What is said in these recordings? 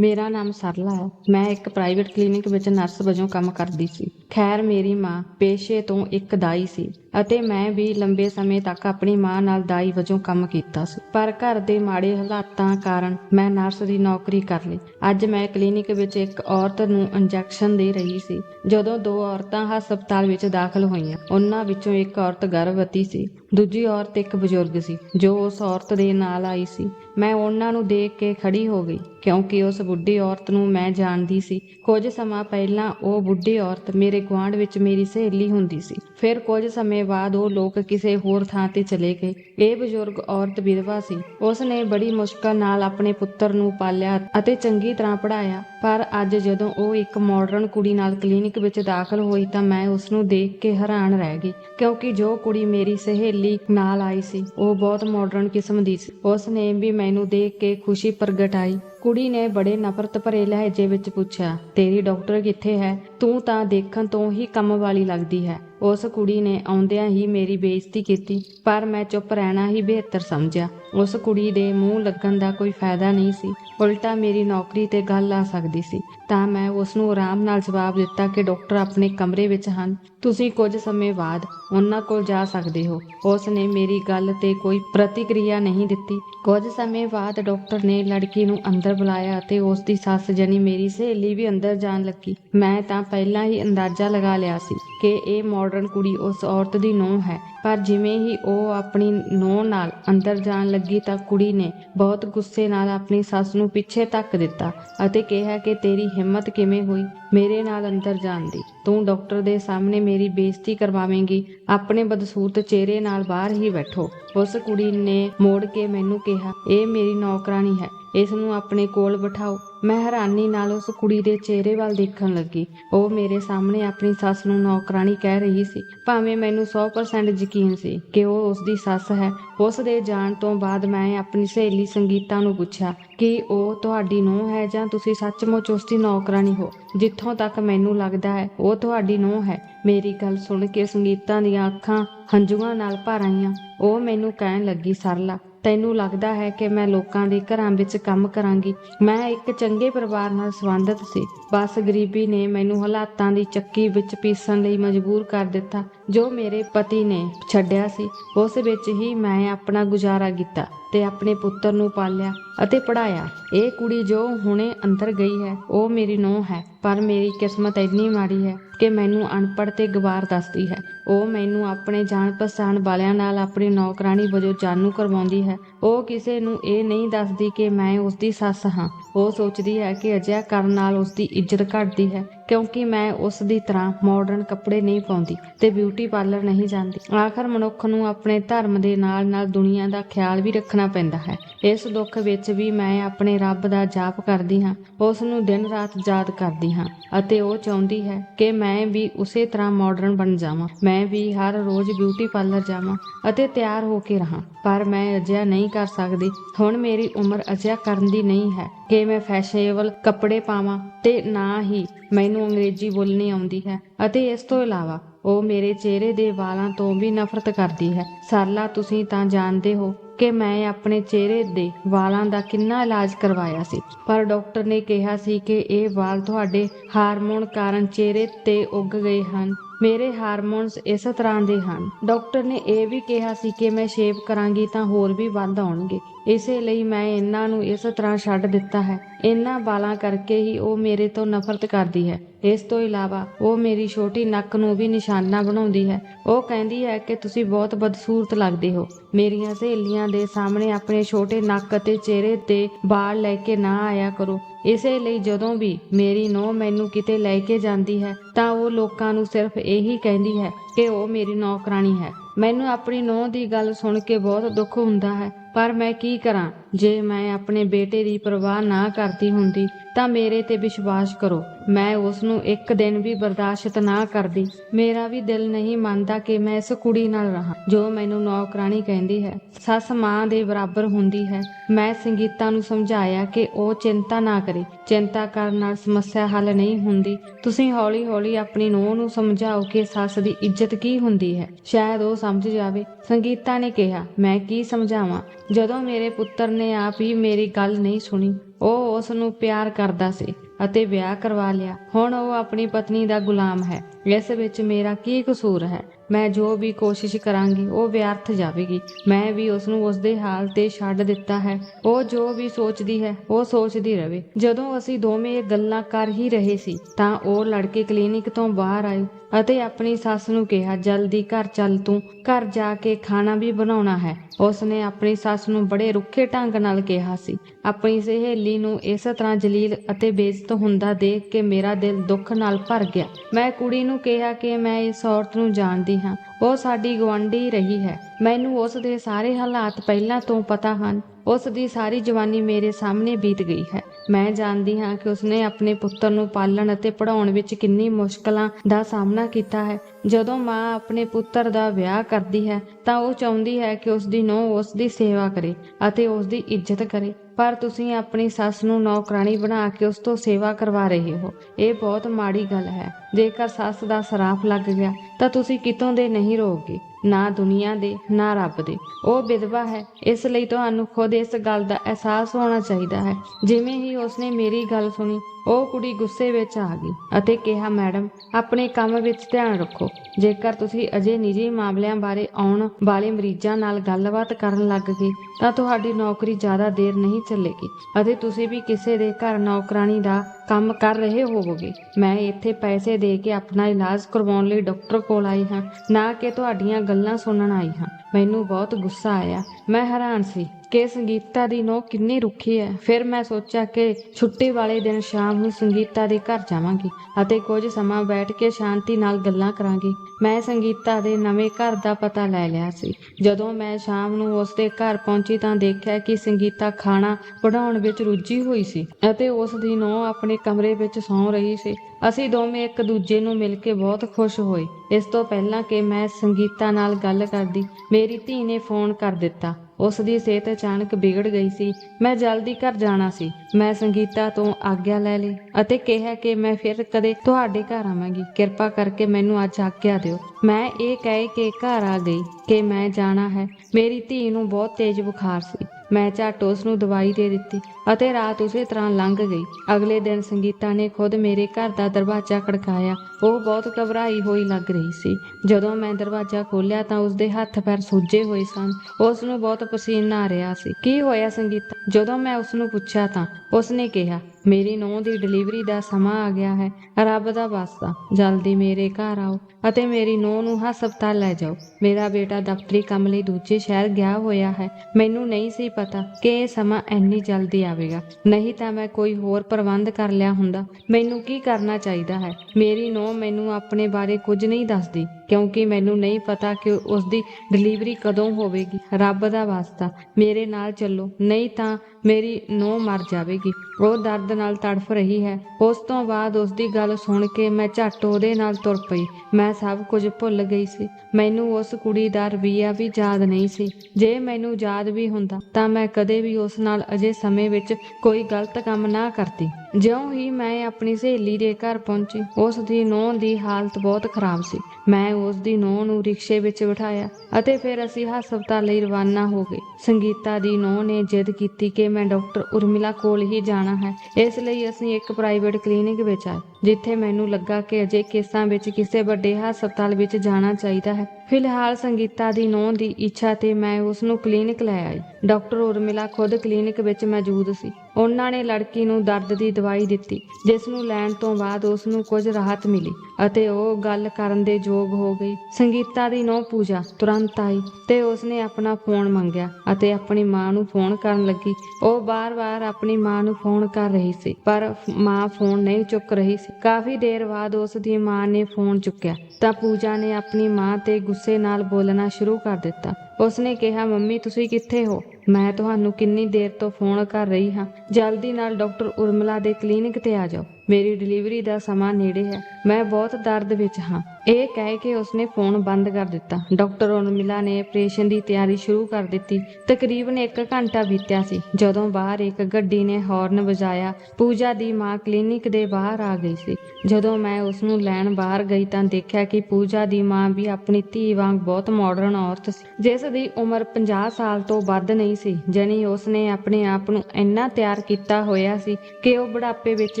ਮੇਰਾ ਨਾਮ ਸਰਲਾ ਹੈ। ਮੈਂ ਇੱਕ ਪ੍ਰਾਈਵੇਟ ਕਲੀਨਿਕ ਵਿੱਚ ਨਰਸ ਵਜੋਂ ਕੰਮ ਕਰਦੀ ਸੀ। ਖੈਰ, ਮੇਰੀ ਮਾਂ ਪੇਸ਼ੇ ਤੋਂ ਇੱਕ ਦਾਈ ਸੀ। ਅਤੇ ਮੈਂ ਵੀ ਲੰਬੇ ਸਮੇਂ ਤੱਕ ਆਪਣੀ ਮਾਂ ਨਾਲ ਦਾਈ ਵਜੋਂ ਕੰਮ ਕੀਤਾ ਸੀ। ਪਰ ਘਰ ਦੇ ਮਾੜੇ ਹਾਲਾਤਾਂ ਕਾਰਨ ਮੈਂ ਨਰਸ ਦੀ ਨੌਕਰੀ ਕਰ ਲਈ। ਅੱਜ ਮੈਂ ਕਲੀਨਿਕ ਵਿੱਚ ਇੱਕ ਔਰਤ ਨੂੰ ਇੰਜੈਕਸ਼ਨ ਦੇ ਰਹੀ ਸੀ, ਜਦੋਂ ਦੋ ਔਰਤਾਂ ਹਸਪਤਾਲ ਵਿੱਚ ਦਾਖਲ ਹੋਈਆਂ। ਉਹਨਾਂ ਵਿੱਚੋਂ ਇੱਕ ਔਰਤ ਗਰਭਵਤੀ ਸੀ, ਦੂਜੀ ਔਰਤ ਇੱਕ ਬਜ਼ੁਰਗ ਸੀ, ਜੋ ਉਸ ਔਰਤ ਦੇ ਨਾਲ ਆਈ ਸੀ। ਮੈਂ ਉਹਨਾਂ ਨੂੰ ਦੇਖ ਕੇ ਖੜੀ ਹੋ ਗਈ, ਕਿਉਂਕਿ ਉਸ ਬੁੱਢੀ ਔਰਤ ਨੂੰ ਮੈਂ ਜਾਣਦੀ ਸੀ। ਕੁਝ ਸਮਾਂ ਪਹਿਲਾਂ ਉਹ ਬੁੱਢੀ ਔਰਤ ਮੇਰੇ ਗੁਆਂਢ ਵਿੱਚ ਮੇਰੀ ਸਹੇਲੀ ਹੁੰਦੀ ਸੀ। ਫਿਰ ਕੁਝ ਸਮੇਂ ਬਾਅਦ ਉਹ ਲੋਕ ਕਿਸੇ ਹੋਰ ਥਾਂ ਤੇ ਚਲੇ ਗਏ। ਇਹ ਬਜ਼ੁਰਗ ਔਰਤ ਵਿਧਵਾ ਸੀ। ਉਸ ਨੇ ਬੜੀ ਮੁਸ਼ਕਲ ਨਾਲ ਆਪਣੇ ਪੁੱਤਰ ਨੂੰ ਪਾਲਿਆ ਅਤੇ ਚੰਗੀ ਤਰ੍ਹਾਂ ਪੜ੍ਹਾਇਆ। ਪਰ ਅੱਜ ਜਦੋਂ ਉਹ ਇੱਕ ਮਾਡਰਨ ਕੁੜੀ ਨਾਲ ਕਲੀਨਿਕ ਵਿੱਚ ਦਾਖਲ ਹੋਈ ਤਾਂ ਮੈਂ ਉਸ ਨੂੰ ਦੇਖ ਕੇ ਹੈਰਾਨ ਰਹਿ ਗਈ। ਕਿਉਂਕਿ ਜੋ ਕੁੜੀ ਮੇਰੀ ਸਹੇਲੀ ਨਾਲ ਆਈ ਸੀ, ਉਹ ਬਹੁਤ ਮਾਡਰਨ ਕਿਸਮ ਦੀ ਸੀ। ਉਸ ਨੇ ਵੀ ਮੈਨੂੰ ਦੇਖ ਕੇ ਖੁਸ਼ੀ ਪ੍ਰਗਟਾਈ। ਕੁੜੀ ਨੇ ਬੜੇ ਨਫ਼ਰਤ ਭਰੇ ਲਹਿਜੇ ਵਿੱਚ ਪੁੱਛਿਆ, ਤੇਰੀ ਡਾਕਟਰ ਕਿੱਥੇ ਹੈ? ਤੂੰ ਤਾਂ ਦੇਖਣ ਤੋਂ ਹੀ ਕੰਮ ਵਾਲੀ ਲੱਗਦੀ ਹੈ। ਉਸ ਕੁੜੀ ਨੇ ਆਉਂਦਿਆਂ ਹੀ ਮੇਰੀ ਬੇਇੱਜ਼ਤੀ ਕੀਤੀ, ਪਰ ਮੈਂ ਚੁੱਪ ਰਹਿਣਾ ਹੀ ਬਿਹਤਰ ਸਮਝਿਆ। ਉਸ ਕੁੜੀ ਦੇ ਮੂੰਹ ਲੱਗਣ ਦਾ ਕੋਈ ਫਾਇਦਾ ਨਹੀਂ ਸੀ। ਉਲਟਾ ਮੇਰੀ ਨੌਕਰੀ ਤੇ ਗੱਲ ਆ ਸਕਦੀ ਸੀ। ਤਾਂ ਮੈਂ ਉਸ ਨੂੰ ਆਰਾਮ ਨਾਲ ਜਵਾਬ ਦਿੱਤਾ ਕਿ ਡਾਕਟਰ ਆਪਣੇ ਕਮਰੇ ਵਿੱਚ ਹਨ। ਤੁਸੀਂ ਕੁਝ ਸਮੇਂ ਬਾਅਦ ਉਹਨਾਂ ਕੋਲ ਜਾ ਸਕਦੇ ਹੋ। ਉਸ ਨੇ ਮੇਰੀ ਗੱਲ ਤੇ ਕੋਈ ਪ੍ਰਤੀਕਿਰਿਆ ਨਹੀਂ ਦਿੱਤੀ। ਕੁਝ ਸਮੇਂ ਬਾਅਦ ਡਾਕਟਰ ਨੇ ਲੜਕੀ ਨੂੰ ਅੰਦਰ ਬੁਲਾਇਆ ਅਤੇ ਉਸ ਦੀ ਸੱਸ ਜਣੀ ਮੇਰੀ ਸਹੇਲੀ ਵੀ ਅੰਦਰ ਜਾਣ ਲੱਗੀ। ਮੈਂ ਤਾਂ ਪਹਿਲਾਂ ਹੀ ਅੰਦਾਜ਼ਾ ਲਗਾ ਲਿਆ ਸੀ ਕਿ ਇਹ ਮਾਡਰਨ ਕੁੜੀ ਉਸ ਔਰਤ ਦੀ ਨੂੰਹ ਹੈ। ਪਰ ਜਿਵੇਂ ਹੀ ਉਹ ਆਪਣੀ ਨੂੰਹ ਨਾਲ ਅੰਦਰ ਜਾਣ ਲੱਗੀ ਤਾਂ ਕੁੜੀ ਨੇ ਬਹੁਤ ਗੁੱਸੇ ਨਾਲ ਆਪਣੀ ਸੱਸ ਨੂੰ ਪਿੱਛੇ ਧੱਕ ਦਿੱਤਾ ਅਤੇ ਕਿਹਾ ਕਿ ਤੇਰੀ ਹਿੰਮਤ ਕਿਵੇਂ ਹੋਈ? ਮੇਰੇ ਨਾਲ ਅੰਦਰ ਜਾਣ ਦੀ। ਤੂੰ ਡਾਕਟਰ ਦੇ ਸਾਹਮਣੇ ਮੇਰੀ ਬੇਇੱਜ਼ਤੀ ਕਰਵਾਵੇਂਗੀ। ਆਪਣੇ ਬਦਸੂਰਤ ਚਿਹਰੇ ਨਾਲ ਬਾਹਰ ਹੀ ਬੈਠੋ। ਉਸ ਕੁੜੀ ਨੇ ਮੋੜ ਕੇ ਮੈਨੂੰ ਕਿਹਾ, ਇਹ ਮੇਰੀ ਨੌਕਰਾਨੀ ਹੈ। ਇਸ ਨੂੰ ਆਪਣੇ ਕੋਲ ਬਿਠਾਓ। ਮੈਂ ਹੈਰਾਨੀ ਨਾਲ ਉਸ ਕੁੜੀ ਦੇ ਚਿਹਰੇ ਵੱਲ ਦੇਖਣ ਲੱਗੀ। ਉਹ ਮੇਰੇ ਸਾਹਮਣੇ ਆਪਣੀ ਸੱਸ ਨੂੰ ਨੌਕਰਾਨੀ ਕਹਿ ਰਹੀ ਸੀ। ਭਾਵੇਂ ਮੈਨੂੰ 100% ਯਕੀਨ ਸੀ ਕਿ ਉਹ ਉਸ ਦੀ ਸੱਸ ਹੈ, ਉਸ ਦੇ ਜਾਣ ਤੋਂ ਬਾਅਦ ਮੈਂ ਆਪਣੀ ਸਹੇਲੀ ਸੰਗੀਤਾ ਨੂੰ ਪੁੱਛਿਆ ਕਿ ਉਹ ਤੁਹਾਡੀ ਨੂੰਹ ਹੈ ਜਾਂ ਤੁਸੀਂ ਸੱਚਮੁੱਚ ਉਸ ਦੀ ਨੌਕਰਾਨੀ ਹੋ? ਜਿੱਥੋਂ ਤੱਕ ਮੈਨੂੰ ਲੱਗਦਾ ਹੈ, ਉਹ ਤੁਹਾਡੀ ਨੂੰਹ ਹੈ। ਮੇਰੀ ਗੱਲ ਸੁਣ ਕੇ ਸੰਗੀਤਾ ਦੀਆਂ ਅੱਖਾਂ ਹੰਝੂਆਂ ਨਾਲ ਭਰ ਆਈਆਂ। ਉਹ ਮੈਨੂੰ ਕਹਿਣ ਲੱਗੀ, ਸਰਲਾ ਤੈਨੂੰ ਲੱਗਦਾ ਹੈ ਕਿ ਮੈਂ ਲੋਕਾਂ ਦੇ ਘਰਾਂ ਵਿੱਚ ਕੰਮ ਕਰਾਂਗੀ? ਮੈਂ ਇੱਕ ਚੰਗੇ ਪਰਿਵਾਰ ਨਾਲ ਸੰਬੰਧਿਤ ਸੀ। ਬਸ ਗਰੀਬੀ ਨੇ ਮੈਨੂੰ ਹਾਲਾਤਾਂ ਦੀ ਚੱਕੀ ਵਿੱਚ ਪੀਸਣ ਲਈ ਮਜਬੂਰ ਕਰ ਦਿੱਤਾ, ਜੋ ਮੇਰੇ ਪਤੀ ਨੇ ਛੱਡਿਆ ਸੀ। ਉਸ ਵਿੱਚ ਹੀ ਮੈਂ ਆਪਣਾ ਗੁਜ਼ਾਰਾ ਕੀਤਾ। ਤੇ ਆਪਣੇ ਪੁੱਤਰ ਨੂੰ ਪਾਲਿਆ ਅਤੇ ਪੜਾਇਆ ਇਹ ਕੁੜੀ ਜੋ ਹੁਣੇ ਅੰਦਰ ਗਈ ਹੈ, ਉਹ ਮੇਰੀ ਨੂੰਹ ਹੈ, ਪਰ ਮੇਰੀ ਕਿਸਮਤ ਇੰਨੀ ਮਾੜੀ ਹੈ ਕਿ ਮੈਨੂੰ ਅਨਪੜ੍ਹ ਤੇ ਗਵਾਰ ਦੱਸਦੀ ਹੈ। ਉਹ ਮੈਨੂੰ ਆਪਣੇ ਜਾਣ ਪਛਾਣ ਵਾਲਿਆਂ ਨਾਲ ਆਪਣੀ ਨੌਕਰਾਨੀ ਵਜੋਂ ਜਾਣੂ ਕਰਵਾਉਂਦੀ ਹੈ। ਉਹ ਕਿਸੇ ਨੂੰ ਇਹ ਨਹੀਂ ਦੱਸਦੀ ਕਿ ਮੈਂ ਉਸ ਦੀ ਸੱਸ ਹਾਂ। ਉਹ ਸੋਚਦੀ ਹੈ ਕਿ ਅਜਿਹਾ ਕਰਨ ਨਾਲ ਉਸ ਦੀ ਇੱਜ਼ਤ ਘਟਦੀ ਹੈ। ਕਿਉਂਕਿ ਮੈਂ ਉਸ ਦੀ ਤਰ੍ਹਾਂ ਮਾਡਰਨ ਕੱਪੜੇ ਨਹੀਂ ਪਾਉਂਦੀ ਤੇ ਬਿਊਟੀ ਪਾਰਲਰ ਨਹੀਂ ਜਾਂਦੀ। ਆਖਰ ਮਨੁੱਖ ਨੂੰ ਆਪਣੇ ਧਰਮ ਦੇ ਨਾਲ-ਨਾਲ ਦੁਨੀਆ ਦਾ ਖਿਆਲ ਵੀ ਰੱਖਣਾ ਪੈਂਦਾ ਹੈ। ਇਸ ਦੁੱਖ ਵਿੱਚ ਵੀ ਮੈਂ ਆਪਣੇ ਰੱਬ ਦਾ ਜਾਪ ਕਰਦੀ ਹਾਂ, ਉਸ ਨੂੰ ਦਿਨ ਰਾਤ ਯਾਦ ਕਰਦੀ ਹਾਂ ਅਤੇ ਉਹ ਚਾਹੁੰਦੀ ਹੈ ਕਿ ਮੈਂ ਵੀ ਉਸੇ ਤਰ੍ਹਾਂ ਮਾਡਰਨ ਬਣ ਜਾਵਾਂ। ਮੈਂ ਵੀ ਹਰ ਰੋਜ਼ ਬਿਊਟੀ ਪਾਰਲਰ ਜਾਵਾਂ ਅਤੇ ਤਿਆਰ ਹੋ ਕੇ ਰਹਾਂ, ਪਰ ਮੈਂ ਅਜਿਹਾ ਨਹੀਂ ਕਰ ਸਕਦੀ। ਹੁਣ ਮੇਰੀ ਉਮਰ ਅਜਿਹਾ ਕਰਨ ਦੀ ਨਹੀਂ ਹੈ ਕਿ ਮੈਂ ਫੈਸ਼ਨੇਬਲ ਕੱਪੜੇ ਪਾਵਾਂ ਤੇ ਨਾ ਹੀ ਮੈਨੂੰ ਅੰਗਰੇਜ਼ੀ ਬੋਲਣੀ ਆਉਂਦੀ ਹੈ ਅਤੇ ਇਸ ਤੋਂ ਇਲਾਵਾ ਉਹ ਮੇਰੇ ਚਿਹਰੇ ਦੇ ਵਾਲਾਂ ਤੋਂ ਵੀ ਨਫ਼ਰਤ ਕਰਦੀ ਹੈ। ਸਰਲਾ ਤੁਸੀਂ ਤਾਂ ਜਾਣਦੇ ਹੋ ਕਿ ਮੈਂ ਆਪਣੇ ਚਿਹਰੇ ਦੇ ਵਾਲਾਂ ਦਾ ਕਿੰਨਾ ਇਲਾਜ ਕਰਵਾਇਆ ਸੀ। ਪਰ ਡਾਕਟਰ ਨੇ ਕਿਹਾ ਸੀ ਕਿ ਇਹ ਵਾਲ ਤੁਹਾਡੇ ਹਾਰਮੋਨ ਕਾਰਨ ਚਿਹਰੇ ਤੇ ਉੱਗ ਗਏ ਹਨ। ਮੇਰੇ ਹਾਰਮੋਨਸ ਇਸ ਤਰ੍ਹਾਂ ਦੇ ਹਨ। ਡਾਕਟਰ ਨੇ ਇਹ ਵੀ ਕਿਹਾ ਸੀ ਕਿ ਮੈਂ ਸ਼ੇਵ ਕਰਾਂਗੀ ਤਾਂ ਹੋਰ ਵੀ ਵੱਧ ਆਉਣਗੇ। ਇਸੇ ਲਈ ਮੈਂ ਇਹਨਾਂ ਨੂੰ ਇਸ ਤਰ੍ਹਾਂ ਛੱਡ ਦਿੱਤਾ ਹੈ। ਇਹਨਾਂ ਬਾਲਾਂ ਕਰਕੇ ਹੀ ਉਹ ਮੇਰੇ ਤੋਂ ਨਫ਼ਰਤ ਕਰਦੀ ਹੈ। ਇਸ ਤੋਂ ਇਲਾਵਾ ਉਹ ਮੇਰੀ ਛੋਟੀ ਨੱਕ ਨੂੰ ਵੀ ਨਿਸ਼ਾਨਾ ਬਣਾਉਂਦੀ ਹੈ। ਉਹ ਕਹਿੰਦੀ ਹੈ ਕਿ ਤੁਸੀਂ ਬਹੁਤ ਬਦਸੂਰਤ ਲੱਗਦੇ ਹੋ। ਮੇਰੀਆਂ ਸਹੇਲੀਆਂ ਦੇ ਸਾਹਮਣੇ ਆਪਣੇ ਛੋਟੇ ਨੱਕ ਅਤੇ ਚਿਹਰੇ ਤੇ ਬਾਲ ਲੈ ਕੇ ਨਾ ਆਇਆ ਕਰੋ। ਇਸੇ ਲਈ ਜਦੋਂ ਵੀ ਮੇਰੀ ਨੂੰਹ ਮੈਨੂੰ ਕਿਤੇ ਲੈ ਕੇ ਜਾਂਦੀ ਹੈ, ਤਾਂ ਉਹ ਲੋਕਾਂ ਨੂੰ ਸਿਰਫ ਇਹੀ ਕਹਿੰਦੀ ਹੈ ਕਿ ਉਹ ਮੇਰੀ ਨੌਕਰਾਨੀ ਹੈ। ਮੈਨੂੰ ਆਪਣੀ ਨੂੰਹ ਦੀ ਗੱਲ ਸੁਣ ਕੇ ਬਹੁਤ ਦੁੱਖ ਹੁੰਦਾ ਹੈ। ਪਰ ਮੈਂ ਕੀ ਕਰਾਂ? ਜੇ ਮੈਂ ਆਪਣੇ ਬੇਟੇ ਦੀ ਪਰਵਾਹ ਨਾ ਕਰਦੀ ਹੁੰਦੀ, ਤਾਂ ਮੇਰੇ ਤੇ ਵਿਸ਼ਵਾਸ ਕਰੋ। ਮੈਂ ਉਸ ਨੂੰ ਇੱਕ ਦਿਨ ਵੀ ਬਰਦਾਸ਼ਤ ਨਾ ਕਰਦੀ। ਮੇਰਾ ਵੀ ਦਿਲ ਨਹੀਂ ਮੰਨਦਾ ਕਿ ਮੈਂ ਇਸ ਕੁੜੀ ਨਾਲ ਰਹਾ, ਜੋ ਮੈਨੂੰ ਨੌਕਰਾਨੀ ਕਹਿੰਦੀ ਹੈ। ਸੱਸ ਮਾਂ ਦੇ ਬਰਾਬਰ ਹੁੰਦੀ ਹੈ। ਮੈਂ ਸੰਗੀਤਾ ਨੂੰ ਸਮਝਾਇਆ ਕਿ ਉਹ ਚਿੰਤਾ ਨਾ ਕਰੇ। ਚਿੰਤਾ ਕਰਨ ਨਾਲ ਸਮੱਸਿਆ ਹੱਲ ਨਹੀਂ ਹੁੰਦੀ। ਤੁਸੀਂ ਹੌਲੀ-ਹੌਲੀ ਆਪਣੀ ਨੂੰਹ ਨੂੰ ਸਮਝਾਓ ਕਿ ਸੱਸ ਦੀ ਇੱਜ਼ਤ ਕੀ ਹੁੰਦੀ ਹੈ। ਸ਼ਾਇਦ ਉਹ ਸਮਝ ਜਾਵੇ। ਸੰਗੀਤਾ ਨੇ ਕਿਹਾ, ਮੈਂ ਕੀ ਸਮਝਾਵਾਂ? ਜਦੋਂ ਮੇਰੇ ਪੁੱਤਰ ਨੇ ਆਪ ਹੀ ਮੇਰੀ ਗੱਲ ਨਹੀਂ ਸੁਣੀ। ਉਹ ਉਸ ਨੂੰ ਪਿਆਰ ਕਰਦਾ ਸੀ। ਅਤੇ ਵਿਆਹ ਕਰਵਾ ਲਿਆ। ਹੁਣ ਉਹ ਆਪਣੀ ਪਤਨੀ ਦਾ ਗੁਲਾਮ ਹੈ। ਇਸ ਵਿੱਚ ਮੇਰਾ ਕੀ ਕਸੂਰ ਹੈ? ਮੈਂ ਜੋ ਵੀ ਕੋਸ਼ਿਸ਼ ਕਰਾਂਗੀ, ਉਹ ਵਿਅਰਥ ਜਾਵੇਗੀ। ਮੈਂ ਵੀ ਉਸ ਨੂੰ ਉਸ ਦੇ ਹਾਲ ਤੇ ਛੱਡ ਦਿੱਤਾ ਹੈ। ਉਹ ਜੋ ਵੀ ਸੋਚਦੀ ਹੈ, ਉਹ ਸੋਚਦੀ ਰਵੇ। ਜਦੋਂ ਅਸੀਂ ਦੋਵੇਂ ਇਹ ਗੱਲਾਂ ਕਰ ਹੀ ਰਹੇ ਸੀ, ਤਾਂ ਉਹ ਲੜਕੇ ਕਲੀਨਿਕ ਤੋਂ ਬਾਹਰ ਆਏ ਅਤੇ ਆਪਣੀ ਸੱਸ ਨੂੰ ਕਿਹਾ ਜਲਦੀ ਘਰ ਚੱਲ ਤੂੰ। ਘਰ ਜਾ ਕੇ ਖਾਣਾ ਵੀ ਬਣਾਉਣਾ ਹੈ। ਉਸ ਨੇ ਆਪਣੀ ਸੱਸ ਨੂੰ ਬੜੇ ਰੁੱਖੇ ਢੰਗ ਨਾਲ ਕਿਹਾ ਸੀ। ਆਪਣੀ ਸਹੇਲੀ ਨੂੰ ਇਸ ਤਰ੍ਹਾਂ ਜਲੀਲ ਅਤੇ ਬੇਇੱਜ਼ਤ ਹੁੰਦਾ ਦੇਖ ਕੇ ਮੇਰਾ ਦਿਲ ਦੁੱਖ ਨਾਲ ਭਰ ਗਿਆ। ਮੈਂ ਕੁੜੀ ਨੂੰ ਕਿਹਾ ਕਿ ਮੈਂ ਇਸ ਔਰਤ ਨੂੰ ਜਾਣਦੀ ਹਾਂ। ਉਹ ਸਾਡੀ ਗਵਾਂਢੀ ਰਹੀ ਹੈ। ਮੈਨੂੰ ਉਸ ਦੇ ਸਾਰੇ ਹਾਲਾਤ ਪਹਿਲਾਂ ਤੋਂ ਪਤਾ ਹਨ। ਉਸ ਦੀ ਸਾਰੀ ਜਵਾਨੀ ਮੇਰੇ ਸਾਹਮਣੇ ਬੀਤ ਗਈ ਹੈ। ਮੈਂ ਜਾਣਦੀ ਹਾਂ ਕਿ ਉਸਨੇ ਆਪਣੇ ਪੁੱਤਰ ਨੂੰ ਪਾਲਣ ਅਤੇ ਪੜ੍ਹਾਉਣ ਵਿੱਚ ਕਿੰਨੀ ਮੁਸ਼ਕਲਾਂ ਦਾ ਸਾਹਮਣਾ ਕੀਤਾ ਹੈ। ਜਦੋਂ ਮਾਂ ਆਪਣੇ ਪੁੱਤਰ ਦਾ ਵਿਆਹ ਕਰਦੀ ਹੈ, ਤਾਂ ਉਹ ਚਾਹੁੰਦੀ ਹੈ ਕਿ ਉਸ ਦੀ ਨੂੰਹ ਉਸ ਦੀ ਸੇਵਾ ਕਰੇ ਅਤੇ ਉਸ ਦੀ ਇੱਜ਼ਤ ਕਰੇ। ਪਰ ਤੁਸੀਂ ਆਪਣੀ ਸੱਸ ਨੂੰ ਨੌਕਰਾਨੀ ਬਣਾ ਕੇ ਉਸ ਤੋਂ ਸੇਵਾ ਕਰਵਾ ਰਹੇ ਹੋ। ਇਹ ਬਹੁਤ ਮਾੜੀ ਗੱਲ ਹੈ। ਜੇਕਰ ਸੱਸ ਦਾ ਸਰਾਫ ਲੱਗ ਗਿਆ, ਤਾਂ ਤੁਸੀਂ ਕਿਤੋਂ ਦੇ ਨਹੀਂ ਰਹੋਗੇ। ਨਾ ਦੁਨੀਆ ਦੇ, ਨਾ ਰੱਬ ਦੇ। ਉਹ ਵਿਧਵਾ ਹੈ, ਇਸ ਲਈ ਤੁਹਾਨੂੰ ਖੁਦ ਇਸ ਗੱਲ ਦਾ ਅਹਿਸਾਸ ਹੋਣਾ ਚਾਹੀਦਾ ਹੈ। ਜਿਵੇਂ ਹੀ ਉਸਨੇ ਮੇਰੀ ਗੱਲ ਸੁਣੀ, ਉਹ ਕੁੜੀ ਗੁੱਸੇ ਵਿੱਚ ਆ ਗਈ ਅਤੇ ਕਿਹਾ, ਮੈਡਮ, ਆਪਣੇ ਕੰਮ ਵਿੱਚ ਧਿਆਨ ਰੱਖੋ। ਜੇਕਰ ਤੁਸੀਂ ਅਜੇ ਨਿੱਜੀ ਮਾਮਲਿਆਂ ਬਾਰੇ ਆਉਣ ਵਾਲੇ ਮਰੀਜ਼ਾਂ ਨਾਲ ਗੱਲਬਾਤ ਕਰਨ ਲੱਗ ਗਏ ਤਾਂ ਤੁਹਾਡੀ ਨੌਕਰੀ ਜ਼ਿਆਦਾ ਦੇਰ ਨਹੀਂ ਚੱਲੇਗੀ ਅਤੇ ਤੁਸੀਂ ਵੀ ਕਿਸੇ ਦੇ ਘਰ ਨੌਕਰਾਨੀ ਦਾ ਕੰਮ ਕਰ ਰਹੇ ਹੋਵੋਗੇ। ਮੈਂ ਇੱਥੇ ਪੈਸੇ ਦੇ ਕੇ ਆਪਣਾ ਇਲਾਜ ਕਰਵਾਉਣ ਲਈ ਡਾਕਟਰ ਕੋਲ ਆਈ ਹਾਂ, ਨਾ ਕਿ ਤੁਹਾਡੀਆਂ ਗੱਲਾਂ ਸੁਣਨ ਆਈ ਹਾਂ। ਮੈਨੂੰ ਬਹੁਤ ਗੁੱਸਾ ਆਇਆ। ਮੈਂ ਹੈਰਾਨ ਸੀ ਕਿ ਸੰਗੀਤਾ ਦੀ ਨੋ ਕਿੰਨੀ ਰੁੱਖੀ ਹੈ। ਫਿਰ ਮੈਂ ਸੋਚਿਆ ਕਿ ਛੁੱਟੀ ਵਾਲੇ ਦਿਨ ਸ਼ਾਮ ਨੂੰ ਸੰਗੀਤਾ ਦੇ ਘਰ ਜਾਵਾਂਗੀ ਅਤੇ ਕੁਝ ਸਮਾਂ ਬੈਠ ਕੇ ਸ਼ਾਂਤੀ ਨਾਲ ਗੱਲਾਂ ਕਰਾਂਗੀ। ਮੈਂ ਸੰਗੀਤਾ ਦੇ ਨਵੇਂ ਘਰ ਦਾ ਪਤਾ ਲੈ ਲਿਆ ਸੀ। ਜਦੋਂ ਮੈਂ ਸ਼ਾਮ ਨੂੰ ਉਸ ਦੇ ਘਰ ਪਹੁੰਚੀ ਤਾਂ ਦੇਖਿਆ ਕਿ ਸੰਗੀਤਾ ਖਾਣਾ ਬਣਾਉਣ ਵਿੱਚ ਰੁੱਝੀ ਹੋਈ ਸੀ ਅਤੇ ਉਸ ਦੀ ਨੋ ਆਪਣੇ ਕਮਰੇ ਵਿੱਚ ਸੌਂ ਰਹੀ ਸੀ। ਅਸੀਂ ਦੋਵੇਂ ਇੱਕ ਦੂਜੇ ਨੂੰ ਮਿਲ ਕੇ ਬਹੁਤ ਖੁਸ਼ ਹੋਏ। ਇਸ ਤੋਂ ਪਹਿਲਾਂ ਕਿ ਮੈਂ ਸੰਗੀਤਾ ਨਾਲ ਗੱਲ ਕਰਦੀ, ਮੇਰੀ ਧੀ ਨੇ ਫੋਨ ਕਰ ਦਿੱਤਾ। ਉਸ ਦੀ ਸਿਹਤ ਅਚਾਨਕ ਵਿਗੜ ਗਈ ਸੀ। ਮੈਂ ਜਲਦੀ ਘਰ ਜਾਣਾ ਸੀ। ਮੈਂ ਸੰਗੀਤਾ ਤੋਂ ਆਗਿਆ ਲੈ ਲਈ ਅਤੇ ਕਿਹਾ ਕਿ ਮੈਂ ਫਿਰ ਕਦੇ ਤੁਹਾਡੇ ਘਰ ਆਵਾਂਗੀ। ਕਿਰਪਾ ਕਰਕੇ ਮੈਨੂੰ ਅੱਜ ਆਗਿਆ ਦਿਓ। ਮੈਂ ਇਹ ਕਹਿ ਕੇ ਘਰ ਆ ਗਈ ਕਿ ਮੈਂ ਜਾਣਾ ਹੈ। ਮੇਰੀ ਧੀ ਨੂੰ ਬਹੁਤ ਤੇਜ਼ ਬੁਖਾਰ ਸੀ। ਮੈਂ ਝੱਟ ਉਸ ਨੂੰ ਦਵਾਈ ਦੇ ਦਿੱਤੀ ਅਤੇ ਰਾਤ ਉਸੇ ਤਰ੍ਹਾਂ ਲੰਘ ਗਈ। ਅਗਲੇ ਦਿਨ ਸੰਗੀਤਾ ਨੇ ਖੁਦ ਮੇਰੇ ਘਰ ਦਾ ਦਰਵਾਜ਼ਾ ਖੜਕਾਇਆ। ਉਹ ਬਹੁਤ ਘਬਰਾਈ ਹੋਈ ਲੱਗ ਰਹੀ ਸੀ। ਜਦੋਂ ਮੈਂ ਦਰਵਾਜ਼ਾ ਖੋਲ੍ਹਿਆ ਤਾਂ ਉਸ ਦੇ ਹੱਥ ਪੈਰ ਸੁੱਜੇ ਹੋਏ ਸਨ। ਉਸ ਨੂੰ ਬਹੁਤ ਪਸੀਨਾ ਆ ਰਿਹਾ ਸੀ। ਕੀ ਹੋਇਆ ਸੰਗੀਤਾ? ਜਦੋਂ ਮੈਂ ਉਸ ਨੂੰ ਪੁੱਛਿਆ ਤਾਂ ਉਸ ਨੇ ਕਿਹਾ ਮੇਰੀ ਨੂੰਹ ਦੀ ਡਿਲੀਵਰੀ ਦਾ ਸਮਾਂ ਆ ਗਿਆ ਹੈ। ਰੱਬ ਦਾ ਵਾਸਤਾ। ਜਲਦੀ ਮੇਰੇ ਘਰ ਆਓ ਅਤੇ ਮੇਰੀ ਨੂੰਹ ਨੂੰ ਹਸਪਤਾਲ ਲੈ ਜਾਓ। ਮੇਰਾ ਬੇਟਾ ਦਫ਼ਤਰੀ ਕੰਮ ਲਈ ਦੂਜੇ ਸ਼ਹਿਰ ਗਿਆ ਹੋਇਆ ਹੈ। ਮੈਨੂੰ ਨਹੀਂ ਸੀ ਪਤਾ ਕਿ ਇਹ ਸਮਾਂ ਇੰਨੀ ਜਲਦੀ ਆਵੇਗਾ। ਨਹੀਂ ਤਾਂ ਮੈਂ ਕੋਈ ਹੋਰ ਪ੍ਰਬੰਧ ਕਰ ਲਿਆ ਹੁੰਦਾ। ਮੈਨੂੰ ਕੀ ਕਰਨਾ ਚਾਹੀਦਾ ਹੈ? ਮੇਰੀ ਨੂੰਹ ਮੈਨੂੰ ਆਪਣੇ ਬਾਰੇ ਕੁਝ ਨਹੀਂ ਦੱਸਦੀ। ਕਿਉਂਕਿ ਮੈਨੂੰ ਨਹੀਂ ਪਤਾ ਕਿ ਉਸ ਦੀ ਡਿਲੀਵਰੀ ਕਦੋਂ ਹੋਵੇਗੀ। ਰੱਬ ਦਾ ਵਾਸਤਾ। ਮੇਰੇ ਨਾਲ ਚੱਲੋ। ਨਹੀਂ ਤਾਂ ਮੇਰੀ ਨੂੰਹ ਮਰ ਜਾਵੇਗੀ। ਉਹ ਦਰਦ ਨਾਲ ਤੜਫ ਰਹੀ ਹੈ। ਉਸ ਤੋਂ ਬਾਅਦ ਉਸ ਦੀ ਗੱਲ ਸੁਣ ਕੇ ਮੈਂ ਝੱਟ ਉਹਦੇ ਨਾਲ ਤੁਰ ਪਈ। ਮੈਂ ਸਭ ਕੁਝ ਭੁੱਲ ਗਈ ਸੀ। ਮੈਨੂੰ ਉਸ ਕੁੜੀ ਦਾ ਰਵਈਆ ਵੀ ਯਾਦ ਨਹੀਂ ਸੀ। ਜੇ ਮੈਨੂੰ ਯਾਦ ਵੀ ਹੁੰਦਾ ਤਾਂ ਮੈਂ ਕਦੇ ਵੀ ਉਸ ਨਾਲ ਅਜੇ ਸਮੇਂ ਵਿੱਚ ਕੋਈ ਗਲਤ ਕੰਮ ਨਾ ਕਰਦੀ। ਜਿਉਂ ਹੀ ਮੈਂ ਆਪਣੀ ਸਹੇਲੀ ਦੇ ਘਰ ਪਹੁੰਚੀ, ਉਸ ਦੀ ਨੂੰਹ ਦੀ ਹਾਲਤ ਬਹੁਤ ਖਰਾਬ ਸੀ। ਮੈਂ ਉਸ ਦੀ ਨੂੰਹ ਨੂੰ ਰਿਕਸ਼ੇ ਵਿੱਚ ਬਿਠਾਇਆ ਅਤੇ ਫਿਰ ਅਸੀਂ ਹਸਪਤਾਲ ਲਈ ਰਵਾਨਾ ਹੋ ਗਏ। ਸੰਗੀਤਾ ਦੀ ਨੂੰਹ ਨੇ ਜਿੱਦ ਕੀਤੀ ਕਿ ਮੈਂ ਡਾਕਟਰ ਉਰਮਿਲਾ ਕੋਲ ਹੀ ਜਾਣਾ ਹੈ। ਇਸ ਲਈ ਅਸੀਂ ਇੱਕ ਪ੍ਰਾਈਵੇਟ ਕਲੀਨਿਕ ਵਿੱਚ ਆਏ, ਜਿੱਥੇ ਮੈਨੂੰ ਲੱਗਾ ਕਿ ਅਜੇ ਕੇਸਾਂ ਵਿੱਚ ਕਿਸੇ ਵੱਡੇ ਹਸਪਤਾਲ ਵਿੱਚ ਜਾਣਾ ਚਾਹੀਦਾ ਹੈ। ਫਿਲਹਾਲ ਸੰਗੀਤਾ ਦੀ ਨੂੰਹ ਦੀ ਇੱਛਾ ਤੇ ਮੈਂ ਉਸ ਨੂੰ ਕਲੀਨਿਕ ਲੈ ਆਈ। ਡਾਕਟਰ ਉਰਮਿਲਾ ਖੁਦ ਕਲੀਨਿਕ ਵਿੱਚ ਮੌਜੂਦ ਸੀ। ਉਹਨਾਂ ਨੇ ਲੜਕੀ ਨੂੰ ਦਰਦ ਦੀ ਦਵਾਈ ਦਿੱਤੀ, ਜਿਸ ਨੂੰ ਲੈਣ ਤੋਂ ਬਾਅਦ ਉਸ ਨੂੰ ਕੁਝ ਰਾਹਤ ਮਿਲੀ ਅਤੇ ਉਹ ਗੱਲ ਕਰਨ ਦੇ ਯੋਗ ਹੋ ਗਈ। ਸੰਗੀਤਾ ਦੀ ਨੂੰਹ ਪੂਜਾ ਤੁਰੰਤ ਆਈ ਤੇ ਉਸਨੇ ਆਪਣਾ ਫੋਨ ਮੰਗਿਆ ਅਤੇ ਆਪਣੀ ਮਾਂ ਨੂੰ ਫੋਨ ਕਰਨ ਲੱਗੀ। ਉਹ ਬਾਰ-ਬਾਰ ਆਪਣੀ ਮਾਂ ਨੂੰ ਫੋਨ ਕਰ ਰਹੀ ਸੀ, ਪਰ ਮਾਂ ਫੋਨ ਨਹੀਂ ਚੁੱਕ ਰਹੀ ਸੀ। ਕਾਫੀ ਦੇਰ ਬਾਅਦ ਉਸ ਦੀ ਮਾਂ ਨੇ ਫੋਨ ਚੁੱਕਿਆ ਤਾਂ ਪੂਜਾ ਨੇ ਆਪਣੀ ਮਾਂ ਤੇ ਗੁੱਸੇ ਨਾਲ ਬੋਲਣਾ ਸ਼ੁਰੂ ਕਰ ਦਿੱਤਾ। ਉਸਨੇ ਕਿਹਾ, ਮੰਮੀ, ਤੁਸੀਂ ਕਿੱਥੇ ਹੋ? ਮੈਂ ਤੁਹਾਨੂੰ ਕਿੰਨੀ ਦੇਰ ਤੋਂ ਫੋਨ ਕਰ ਰਹੀ ਹਾਂ। ਜਲਦੀ ਨਾਲ ਡਾਕਟਰ ਉਰਮਲਾ ਦੇ ਕਲੀਨਿਕ ਤੇ ਆ ਜਾਓ। ਮੇਰੀ ਡਿਲੀਵਰੀ ਦਾ ਸਮਾਂ ਨੇੜੇ ਹੈ। ਮੈਂ ਬਹੁਤ ਦਰਦ ਵਿੱਚ ਹਾਂ। ਇਹ ਕਹਿ ਕੇ ਉਸਨੇ ਫੋਨ ਬੰਦ ਕਰ ਦਿੱਤਾ। ਡਾਕਟਰ ਉਰਮਿਲਾ ਨੇ ਆਪਰੇਸ਼ਨ ਦੀ ਤਿਆਰੀ ਸ਼ੁਰੂ ਕਰ ਦਿੱਤੀ। ਤਕਰੀਬਨ 1 ਘੰਟਾ ਬੀਤਿਆ ਸੀ, ਜਦੋਂ ਬਾਹਰ ਇੱਕ ਗੱਡੀ ਨੇ ਹਾਰਨ ਵਜਾਇਆ। ਪੂਜਾ ਦੀ ਮਾਂ ਕਲੀਨਿਕ ਦੇ ਬਾਹਰ ਆ ਗਈ ਸੀ। ਜਦੋਂ ਮੈਂ ਉਸ ਨੂੰ ਲੈਣ ਬਾਹਰ ਗਈ ਤਾਂ ਦੇਖਿਆ ਕਿ ਪੂਜਾ ਦੀ ਮਾਂ ਵੀ ਆਪਣੀ ਧੀ ਵਾਂਗ ਬਹੁਤ ਮਾਡਰਨ ਔਰਤ ਸੀ, ਜਿਸ ਦੀ ਉਮਰ 50 ਸਾਲ ਤੋਂ ਵੱਧ ਨਹੀਂ ਸੀ, ਜਣੀ ਉਸ ਨੇ ਆਪਣੇ ਆਪ ਨੂੰ ਇੰਨਾ ਤਿਆਰ ਕੀਤਾ ਹੋਇਆ ਸੀ ਕਿ ਉਹ ਬੁਢਾਪੇ ਵਿੱਚ